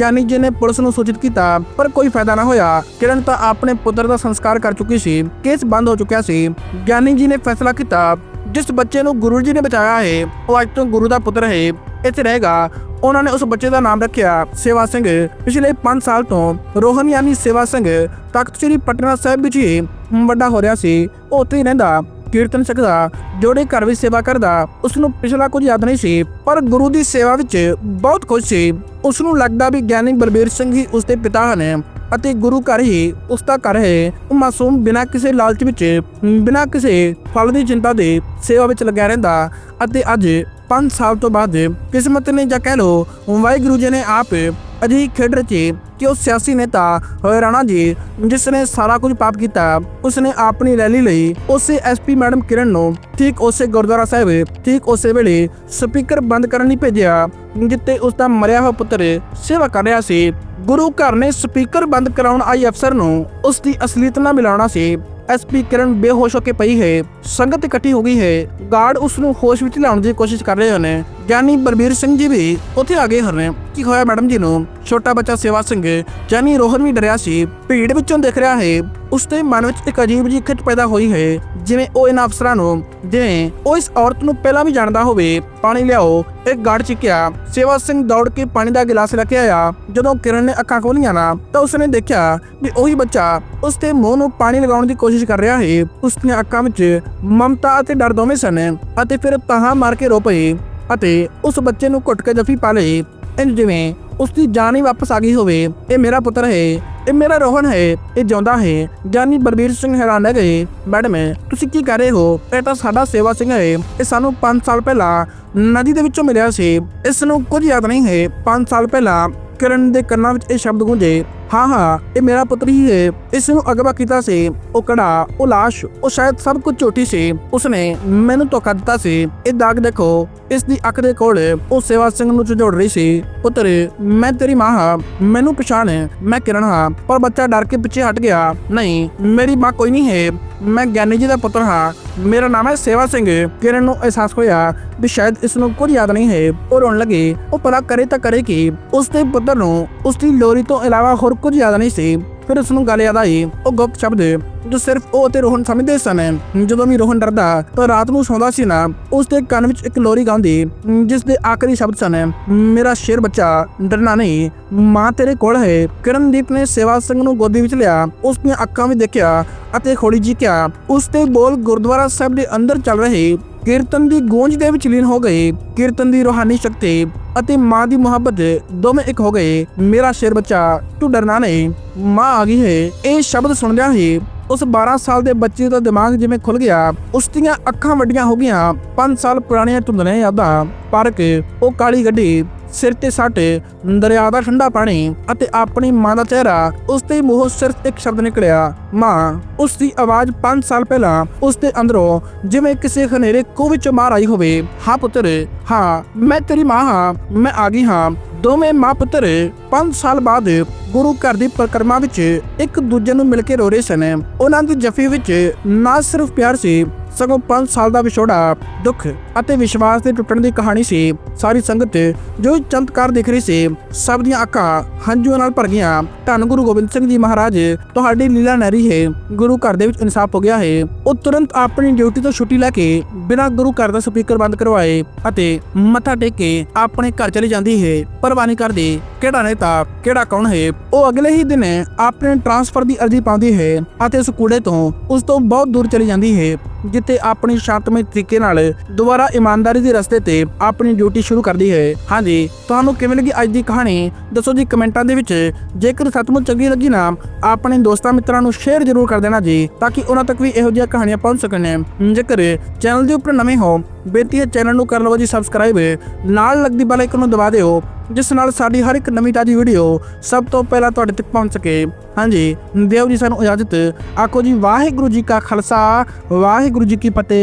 Speaker 1: ਗਿਆਨੀ ਜੀ ਨੇ ਪੁਲਿਸ ਨੂੰ ਸੂਚਿਤ ਕੀਤਾ, ਪਰ ਕੋਈ ਫਾਇਦਾ ਨਾ ਹੋਇਆ। ਕਿਰਨ ਤਾਂ ਆਪਣੇ ਪੁੱਤਰ ਦਾ ਸੰਸਕਾਰ ਕਰ ਚੁੱਕੀ ਸੀ। ਕੇਸ ਬੰਦ ਹੋ ਚੁੱਕਿਆ ਸੀ। ਗਿਆਨੀ ਜੀ ਨੇ ਫੈਸਲਾ ਕੀਤਾ ਜਿਸ ਬੱਚੇ ਨੂੰ ਗੁਰੂ ਜੀ ਨੇ ਬਚਾਇਆ ਹੈ, ਉਹ ਅੱਜ ਤੋਂ ਗੁਰੂ ਦਾ ਪੁੱਤਰ ਹੈ, ਇੱਥੇ ਰਹੇਗਾ। ਉਹਨਾਂ ਨੇ ਉਸ ਬੱਚੇ ਦਾ ਨਾਮ ਰੱਖਿਆ ਸੇਵਾ ਸਿੰਘ। ਪਿਛਲੇ 5 ਸਾਲ ਤੋਂ ਰੋਹਨ ਯਾਨੀ ਸੇਵਾ ਸਿੰਘ ਤਖਤ ਸ੍ਰੀ ਪਟਨਾ ਸਾਹਿਬ ਵਿੱਚ ਹੀ ਵੱਡਾ ਹੋ ਰਿਹਾ ਸੀ। ਉਹ ਉੱਥੇ ਹੀ ਰਹਿੰਦਾ। ਕੀਰਤਨ ਸਕਦਾ ਜੋੜੇ ਘਰ ਵਿੱਚ ਸੇਵਾ ਕਰਦਾ ਉਸ ਨੂੰ ਪਿਛਲਾ ਕੁਝ ਯਾਦ ਨਹੀਂ ਸੀ, ਪਰ ਗੁਰੂ ਦੀ ਸੇਵਾ ਵਿੱਚ ਬਹੁਤ ਖੁਸ਼ ਸੀ। ਉਸ ਨੂੰ ਲੱਗਦਾ ਵੀ ਗਿਆਨੀ ਬਲਬੀਰ ਸਿੰਘ ਹੀ ਉਸ ਦੇ ਪਿਤਾ ਹਨ ਅਤੇ ਗੁਰੂ ਘਰ ਹੀ ਉਸ ਦਾ ਘਰ ਹੈ। ਉਹ ਮਾਸੂਮ ਬਿਨਾਂ ਕਿਸੇ ਲਾਲਚ ਵਿੱਚ, ਬਿਨਾਂ ਕਿਸੇ ਫਲ ਦੀ ਚਿੰਤਾ ਦੇ ਸੇਵਾ ਵਿੱਚ ਲੱਗਿਆ ਰਹਿੰਦਾ ਅਤੇ ਅੱਜ 5 ਸਾਲ ਤੋਂ ਬਾਅਦ ਕਿਸਮਤ ਨੇ ਜਾਂ ਕਹਿ ਲੋ ਵਾਹਿਗੁਰੂ ਜੀ ਨੇ ਆਪ ਅਜਿਹੀ ਖੇਡ ਰਚੀ ਕਿ ਉਹ ਸਿਆਸੀ ਨੇਤਾ ਹੋਏ ਰਾਣਾ ਜੀ, ਜਿਸ ਨੇ ਸਾਰਾ ਕੁਝ ਪਾਪ ਕੀਤਾ ਉਸਨੇ ਆਪਣੀ ਰੈਲੀ ਲਈ ਉਸੇ ਐਸਪੀ ਮੈਡਮ ਕਿਰਨ ਨੂੰ ਠੀਕ ਉਸੇ ਗੁਰਦੁਆਰਾ ਸਾਹਿਬ, ਠੀਕ ਉਸੇ ਵੇਲੇ ਸਪੀਕਰ ਬੰਦ ਕਰਨ ਲਈ ਭੇਜਿਆ ਜਿੱਤੇ ਉਸ ਦਾ ਮਰਿਆ ਹੋਇਆ ਪੁੱਤਰ ਸੇਵਾ ਕਰ ਰਿਹਾ ਸੀ। ਗੁਰੂ ਘਰ ਨੇ ਸਪੀਕਰ ਬੰਦ ਕਰਾਉਣ ਆਈ ਅਫਸਰ ਨੂੰ ਉਸ ਦੀ ਅਸਲੀਅਤ ਨਾਲ ਮਿਲਾਉਣਾ ਸੀ। ਐਸਪੀ ਕਿਰਨ ਬੇਹੋਸ਼ ਹੋ ਕੇ ਪਈ ਹੈ। ਸੰਗਤ ਇਕੱਠੀ ਹੋ ਗਈ ਹੈ। ਗਾਰਡ ਉਸ ਨੂੰ ਹੋਸ਼ ਵਿੱਚ ਲਿਆਉਣ ਦੀ ਕੋਸ਼ਿਸ਼ ਕਰ ਰਹੇ ਹਨ। ਗਿਆਨੀ ਬਲਬੀਰ ਸਿੰਘ ਜੀ ਵੀ ਉੱਥੇ ਆ ਗਏ ਹਨ। ਕੀ ਹੋਇਆ ਮੈਡਮ ਜੀ ਨੂੰ? ਛੋਟਾ ਬੱਚਾ ਸੇਵਾ ਸਿੰਘ ਜਾਨੀ ਰੋਹਨ ਵੀ ਡਰਿਆ ਸੀ। ਭੀੜ ਵਿੱਚੋਂ ਦੇਖ ਰਿਹਾ ਹੈ। ਉਸ ਦੇ ਮਨ ਵਿੱਚ ਇੱਕ ਅਜੀਬ ਜਿਹੀ ਖਿੱਚ ਪੈਦਾ ਹੋਈ ਹੈ। ਜਿਵੇਂ ਉਹ ਇਹਨਾਂ ਅਫਸਰਾਂ ਨੂੰ, ਜਿਵੇਂ ਉਹ ਇਸ ਔਰਤ ਨੂੰ ਪਹਿਲਾਂ ਵੀ ਜਾਣਦਾ ਹੋਵੇ, ਪਾਣੀ ਲਿਆਓ, ਇੱਕ ਗਾਰਡ ਚਿੱਕਿਆ। ਸੇਵਾ ਸਿੰਘ ਦੌੜ ਕੇ ਪਾਣੀ ਦਾ ਗਿਲਾਸ ਲੈ ਕੇ ਆਇਆ। ਜਦੋਂ ਕਿਰਨ ਨੇ ਅੱਖਾਂ ਖੋਲੀਆਂ ਨਾ, ਤਾਂ ਉਸਨੇ ਦੇਖਿਆ ਵੀ ਉਹੀ ਬੱਚਾ ਉਸ ਦੇ ਮੂੰਹ ਨੂੰ ਪਾਣੀ ਲਗਾਉਣ ਦੀ ਕੋਸ਼ਿਸ਼ ਕਰ ਰਿਹਾ ਹੈ। ਉਸ ਦੀਆਂ ਅੱਖਾਂ ਵਿੱਚ ਮਮਤਾ ਅਤੇ ਡਰ ਦੋਵੇਂ ਸਨ ਅਤੇ ਫਿਰ ਤਾਹਾਂ ਮਾਰ ਕੇ ਰੋ ਪਈ ਅਤੇ ਉਸ ਬੱਚੇ ਨੂੰ ਘੁੱਟ ਕੇ ਜਫ਼ੀ ਪਾ ਲਈ। ਇੰਜ ਜਿਵੇਂ ਉਸ ਦੀ ਜਾਨ ਹੀ ਵਾਪਸ ਆ ਗਈ ਹੋਵੇ, ਇਹ ਮੇਰਾ ਪੁੱਤਰ ਹੈ, ਇਹ ਮੇਰਾ ਰੋਹਨ ਹੈ, ਇਹ ਜਿਉਂਦਾ ਹੈ। ਜਾਨੀ ਬਲਬੀਰ ਸਿੰਘ ਹੈਰਾਨ ਰਹਿ ਗਏ, ਮੈਡਮ, ਤੁਸੀਂ ਕੀ ਕਰ ਰਹੇ ਹੋ? ਇਹ ਤਾਂ ਸਾਡਾ ਸੇਵਾ ਸਿੰਘ ਹੈ, ਇਹ ਸਾਨੂੰ 5 ਸਾਲ ਪਹਿਲਾਂ ਨਦੀ ਦੇ ਵਿੱਚੋਂ ਮਿਲਿਆ ਸੀ। ਇਸ ਨੂੰ ਕੁਝ ਯਾਦ ਨਹੀਂ ਹੈ 5 ਸਾਲ ਪਹਿਲਾਂ ਕਿਰਨ ਦੇ ਕੰਨਾਂ ਵਿੱਚ ਇਹ ਸ਼ਬਦ ਗੂੰਜੇ ਹਾਂ ਹਾਂ, ਇਹ ਮੇਰਾ ਪੁੱਤਰ ਹੀ ਹੈ। ਇਸ ਨੂੰ ਅਗਵਾ ਕੀਤਾ ਸੀ, ਉਹ ਕੜਾ, ਉਹ ਲਾਸ਼, ਉਹ ਸ਼ਾਇਦ ਸਭ ਕੁਝ ਝੂਠੀ ਸੀ। ਉਸਨੇ ਮੈਨੂੰ ਧੋਖਾ ਦਿੱਤਾ ਸੀ। ਇਹ ਦਾਗ ਦੇਖੋ, ਇਸ ਦੀ ਅੱਖ ਦੇ ਕੋਲ ਉਹ ਸੇਵਾ ਸਿੰਘ ਨੂੰ ਝੁਝੋੜ ਰਹੀ ਸੀ। ਪੁੱਤਰ, ਮੈਂ ਤੇਰੀ ਮਾਂ ਹਾਂ। ਮੈਨੂੰ ਪਛਾਣ ਹੈ ਮੈਂ ਕਿਰਨ ਹਾਂ। ਪਰ ਬੱਚਾ ਡਰ ਕੇ ਪਿੱਛੇ ਹਟ ਗਿਆ। ਨਹੀਂ, ਮੇਰੀ ਮਾਂ ਕੋਈ ਨਹੀਂ ਹੈ। ਮੈਂ ਗਿਆਨੀ ਜੀ ਦਾ ਪੁੱਤਰ ਹਾਂ। ਮੇਰਾ ਨਾਮ ਹੈ ਸੇਵਾ ਸਿੰਘ। ਕਿਰਨ ਨੂੰ ਅਹਿਸਾਸ ਹੋਇਆ ਵੀ ਸ਼ਾਇਦ ਇਸ ਨੂੰ ਕੁਝ ਯਾਦ ਨਹੀਂ ਹੈ। ਉਹ ਰੋਣ ਲੱਗੀ। ਉਹ ਭਲਾ ਕਰੇ ਤਾਂ ਕਰੇ ਕੀ? ਉਸ ਦੇ ਪੁੱਤਰ ਨੂੰ ਉਸ ਦੀ ਲੋਰੀ ਤੋਂ ਇਲਾਵਾ ਹੋਰ ਕੁਝ ਯਾਦ ਨਹੀਂ ਸੀ। ਫਿਰ ਉਸ ਨੂੰ ਗੱਲ ਯਾਦ ਆਈ। ਉਹ ਗੁਪਤ ਸ਼ਬਦ ਜੋ ਸਿਰਫ ਉਹ ਅਤੇ ਰੋਹਨ ਸਮਝਦੇ ਸਨ। ਜਦੋਂ ਵੀ ਰੋਹਨ ਡਰਦਾ, ਤਾਂ ਰਾਤ ਨੂੰ ਸੌਂਦਾ ਸੀ ਨਾ, ਉਸ ਦੇ ਕੰਨ ਵਿੱਚ ਇੱਕ ਲੋਰੀ ਗਾਉਂਦੀ, ਜਿਸ ਦੇ ਆਖਰੀ ਸ਼ਬਦ ਸਨ, ਮੇਰਾ ਸ਼ੇਰ ਬੱਚਾ, ਡਰਨਾ ਨਹੀਂ। ਮਾਂ ਤੇਰੇ ਕੋਲ ਹੈ। ਕਿਰਨਦੀਪ ਨੇ ਸੇਵਾ ਸਿੰਘ ਨੂੰ ਗੋਦੀ ਵਿੱਚ ਲਿਆ, ਉਸ ਦੀਆਂ ਅੱਖਾਂ ਵਿੱਚ ਦੇਖਿਆ ਅਤੇ ਖੋੜੀ ਜੀ ਕਿਹਾ, ਉਸ ਦੇ ਬੋਲ ਗੁਰਦੁਆਰਾ ਸਾਹਿਬ ਦੇ ਅੰਦਰ ਚੱਲ ਰਹੇ। ਕੀਰਤਨ ਦੀ ਗੂੰਜ ਦੇ ਵਿੱਚ ਲੀਨ ਹੋ ਗਏ। ਕੀਰਤਨ ਦੀ ਰੋਹਾਨੀ ਸ਼ਕਤੀ ਅਤੇ ਮਾਂ ਦੀ ਮੁਹੱਬਤ ਦੋਵੇਂ ਇੱਕ ਹੋ ਗਏ। ਮੇਰਾ ਸ਼ੇਰ ਬੱਚਾ, ਤੂੰ ਡਰਨਾ ਨਹੀਂ। ਮਾਂ ਆ ਗਈ ਹੈ। ਇਹ ਸ਼ਬਦ ਸੁਣਦਿਆਂ ਹੀ ਉਸ 12 ਸਾਲ ਦੇ ਬੱਚੇ ਦਾ ਦਿਮਾਗ ਜਿਵੇਂ ਖੁੱਲ ਗਿਆ। ਉਸ ਦੀਆਂ ਅੱਖਾਂ ਵੱਡੀਆਂ ਹੋ ਗਈਆਂ। 5 ਸਾਲ ਪੁਰਾਣੀਆਂ ਧੁੰਦਲੇ ਯਾਦਾਂ। ਪਰ ਉਹ ਕਾਲੀ ਗੱਡੀ ਸਿਰ ਤੇ ਸੱਟ, ਦਰਿਆ ਦਾ ਠੰਡਾ ਪਾਣੀ ਅਤੇ ਆਪਣੀ ਮਾਂ ਦਾ ਚਿਹਰਾ ਉਸ ਦੇ ਮੂੰਹੋਂ ਸਿਰਫ ਇੱਕ ਸ਼ਬਦ ਨਿਕਲਿਆ। ਮਾਂ, ਉਸ ਦੀ ਆਵਾਜ਼ 5 ਸਾਲ ਪਹਿਲਾਂ ਉਸ ਦੇ ਅੰਦਰੋਂ ਜਿਵੇਂ ਕਿਸੇ ਖਨੇਰੇ ਖੂਹ ਵਿੱਚੋਂ ਮਾਰ ਆਈ ਹੋਵੇ। ਹਾਂ ਪੁੱਤਰ, ਹਾਂ, ਮੈਂ ਤੇਰੀ ਮਾਂ ਹਾਂ, ਮੈਂ ਆ ਗਈ ਹਾਂ। ਦੋਵੇਂ ਮਾਂ ਪੁੱਤਰ 5 ਸਾਲ ਬਾਅਦ ਗੁਰੂ ਘਰ ਦੀ ਪਰਿਕਰਮਾ ਵਿੱਚ ਇੱਕ ਦੂਜੇ ਨੂੰ ਮਿਲ ਕੇ ਰੋ ਰਹੇ ਸਨ। ਉਹਨਾਂ ਦੀ ਜਫੀ ਵਿੱਚ ਨਾ ਸਿਰਫ ਪਿਆਰ ਸੀ ਸਗੋਂ 5 ਸਾਲ ਦਾ ਵਿਛੋੜਾ, ਦੁੱਖ ਅਤੇ ਵਿਸ਼ਵਾਸ ਦੇ ਟੁੱਟਣ ਦੀ ਕਹਾਣੀ ਸੀ। ਸਾਰੀ ਸੰਗਤ ਜੋ ਚਮਤਕਾਰ ਦੇਖ ਰਹੀ ਸੀ, ਸਭ ਦੀਆਂ ਅੱਖਾਂ ਹੰਝੂਆਂ ਨਾਲ ਭਰ ਗਈਆਂ ਧੰਨ ਗੁਰੂ ਗੋਬਿੰਦ ਸਿੰਘ ਜੀ ਮਹਾਰਾਜ, ਤੁਹਾਡੀ ਲੀਲਾ ਨਹਿਰੀ ਹੈ, ਗੁਰੂ ਘਰ ਦੇ ਵਿੱਚ ਇਨਸਾਫ ਹੋ ਗਿਆ ਹੈ। ਉਹ ਤੁਰੰਤ ਆਪਣੀ ਡਿਊਟੀ ਤੋਂ ਛੁੱਟੀ ਲੈ ਕੇ ਬਿਨਾਂ ਗੁਰੂ ਘਰ ਦਾ ਸਪੀਕਰ ਬੰਦ ਕਰਵਾਏ ਅਤੇ ਮੱਥਾ ਟੇਕ ਕੇ ਆਪਣੇ ਘਰ ਚਲੀ ਜਾਂਦੀ ਹੈ। ਪਰਵਾਹ ਨਹੀਂ ਕਰਦੀ, ਕਿਹੜਾ ਨੇਤਾ, ਕਿਹੜਾ ਕੌਣ ਹੈ? ਉਹ ਅਗਲੇ ਹੀ ਦਿਨ ਆਪਣੇ ਟ੍ਰਾਂਸਫਰ ਦੀ ਅਰਜ਼ੀ ਪਾਉਂਦੀ ਹੈ ਅਤੇ ਉਸ ਕੂੜੇ ਤੋਂ, ਉਸ ਤੋਂ ਬਹੁਤ ਦੂਰ ਚਲੀ ਜਾਂਦੀ ਹੈ। ਜਿੱਥੇ ਆਪਣੀ ਸ਼ਾਂਤਮਈ ਤਰੀਕੇ ਨਾਲ ਦੁਬਾਰਾ ਇਮਾਨਦਾਰੀ ਦੇ ਰਸਤੇ ਤੇ ਆਪਣੀ ਡਿਊਟੀ ਸ਼ੁਰੂ ਕਰਦੀ ਹੈ। ਹਾਂਜੀ, ਤੁਹਾਨੂੰ ਕਿਵੇਂ ਲੱਗੀ ਅੱਜ ਦੀ ਕਹਾਣੀ? ਦੱਸੋ ਜੀ ਕਮੈਂਟਾਂ ਦੇ ਵਿੱਚ। ਜੇਕਰ ਸੱਚਮੁੱਚ ਚੰਗੀ ਲੱਗੀ ਨਾ, ਆਪਣੇ ਦੋਸਤਾਂ ਮਿੱਤਰਾਂ ਨੂੰ ਸ਼ੇਅਰ ਜ਼ਰੂਰ ਕਰ ਦੇਣਾ ਜੀ, ਤਾਂ ਕਿ ਉਹਨਾਂ ਤੱਕ ਵੀ ਇਹੋ ਜਿਹੀਆਂ ਕਹਾਣੀਆਂ ਪਹੁੰਚ ਸਕਣ। ਜੇਕਰ ਚੈਨਲ ਦੇ ਉੱਪਰ ਨਵੇਂ ਹੋ ਬੇਨਤੀ ਹੈ ਚੈਨਲ ਨੂੰ ਕਰ ਲਵੋ ਜੀ ਸਬਸਕ੍ਰਾਈਬ ਨਾਲ ਲੱਗਦੀ ਬੈਲ ਆਈਕਨ ਨੂੰ ਦਬਾ ਦਿਓ, ਜਿਸ ਨਾਲ ਸਾਡੀ ਹਰ ਇੱਕ ਨਵੀਂ ਤਾਜ਼ੀ ਵੀਡੀਓ ਸਭ ਤੋਂ ਪਹਿਲਾਂ ਤੁਹਾਡੇ ਤੱਕ ਪਹੁੰਚ ਸਕੇ। ਹਾਂਜੀ, ਦੇਵ ਜੀ ਸਾਨੂੰ ਇਜਾਜ਼ਤ। ਆਖੋ ਜੀ, ਵਾਹਿਗੁਰੂ ਜੀ ਕਾ ਖਾਲਸਾ, ਵਾਹਿਗੁਰੂ ਜੀ ਕੀ ਫਤਿਹ।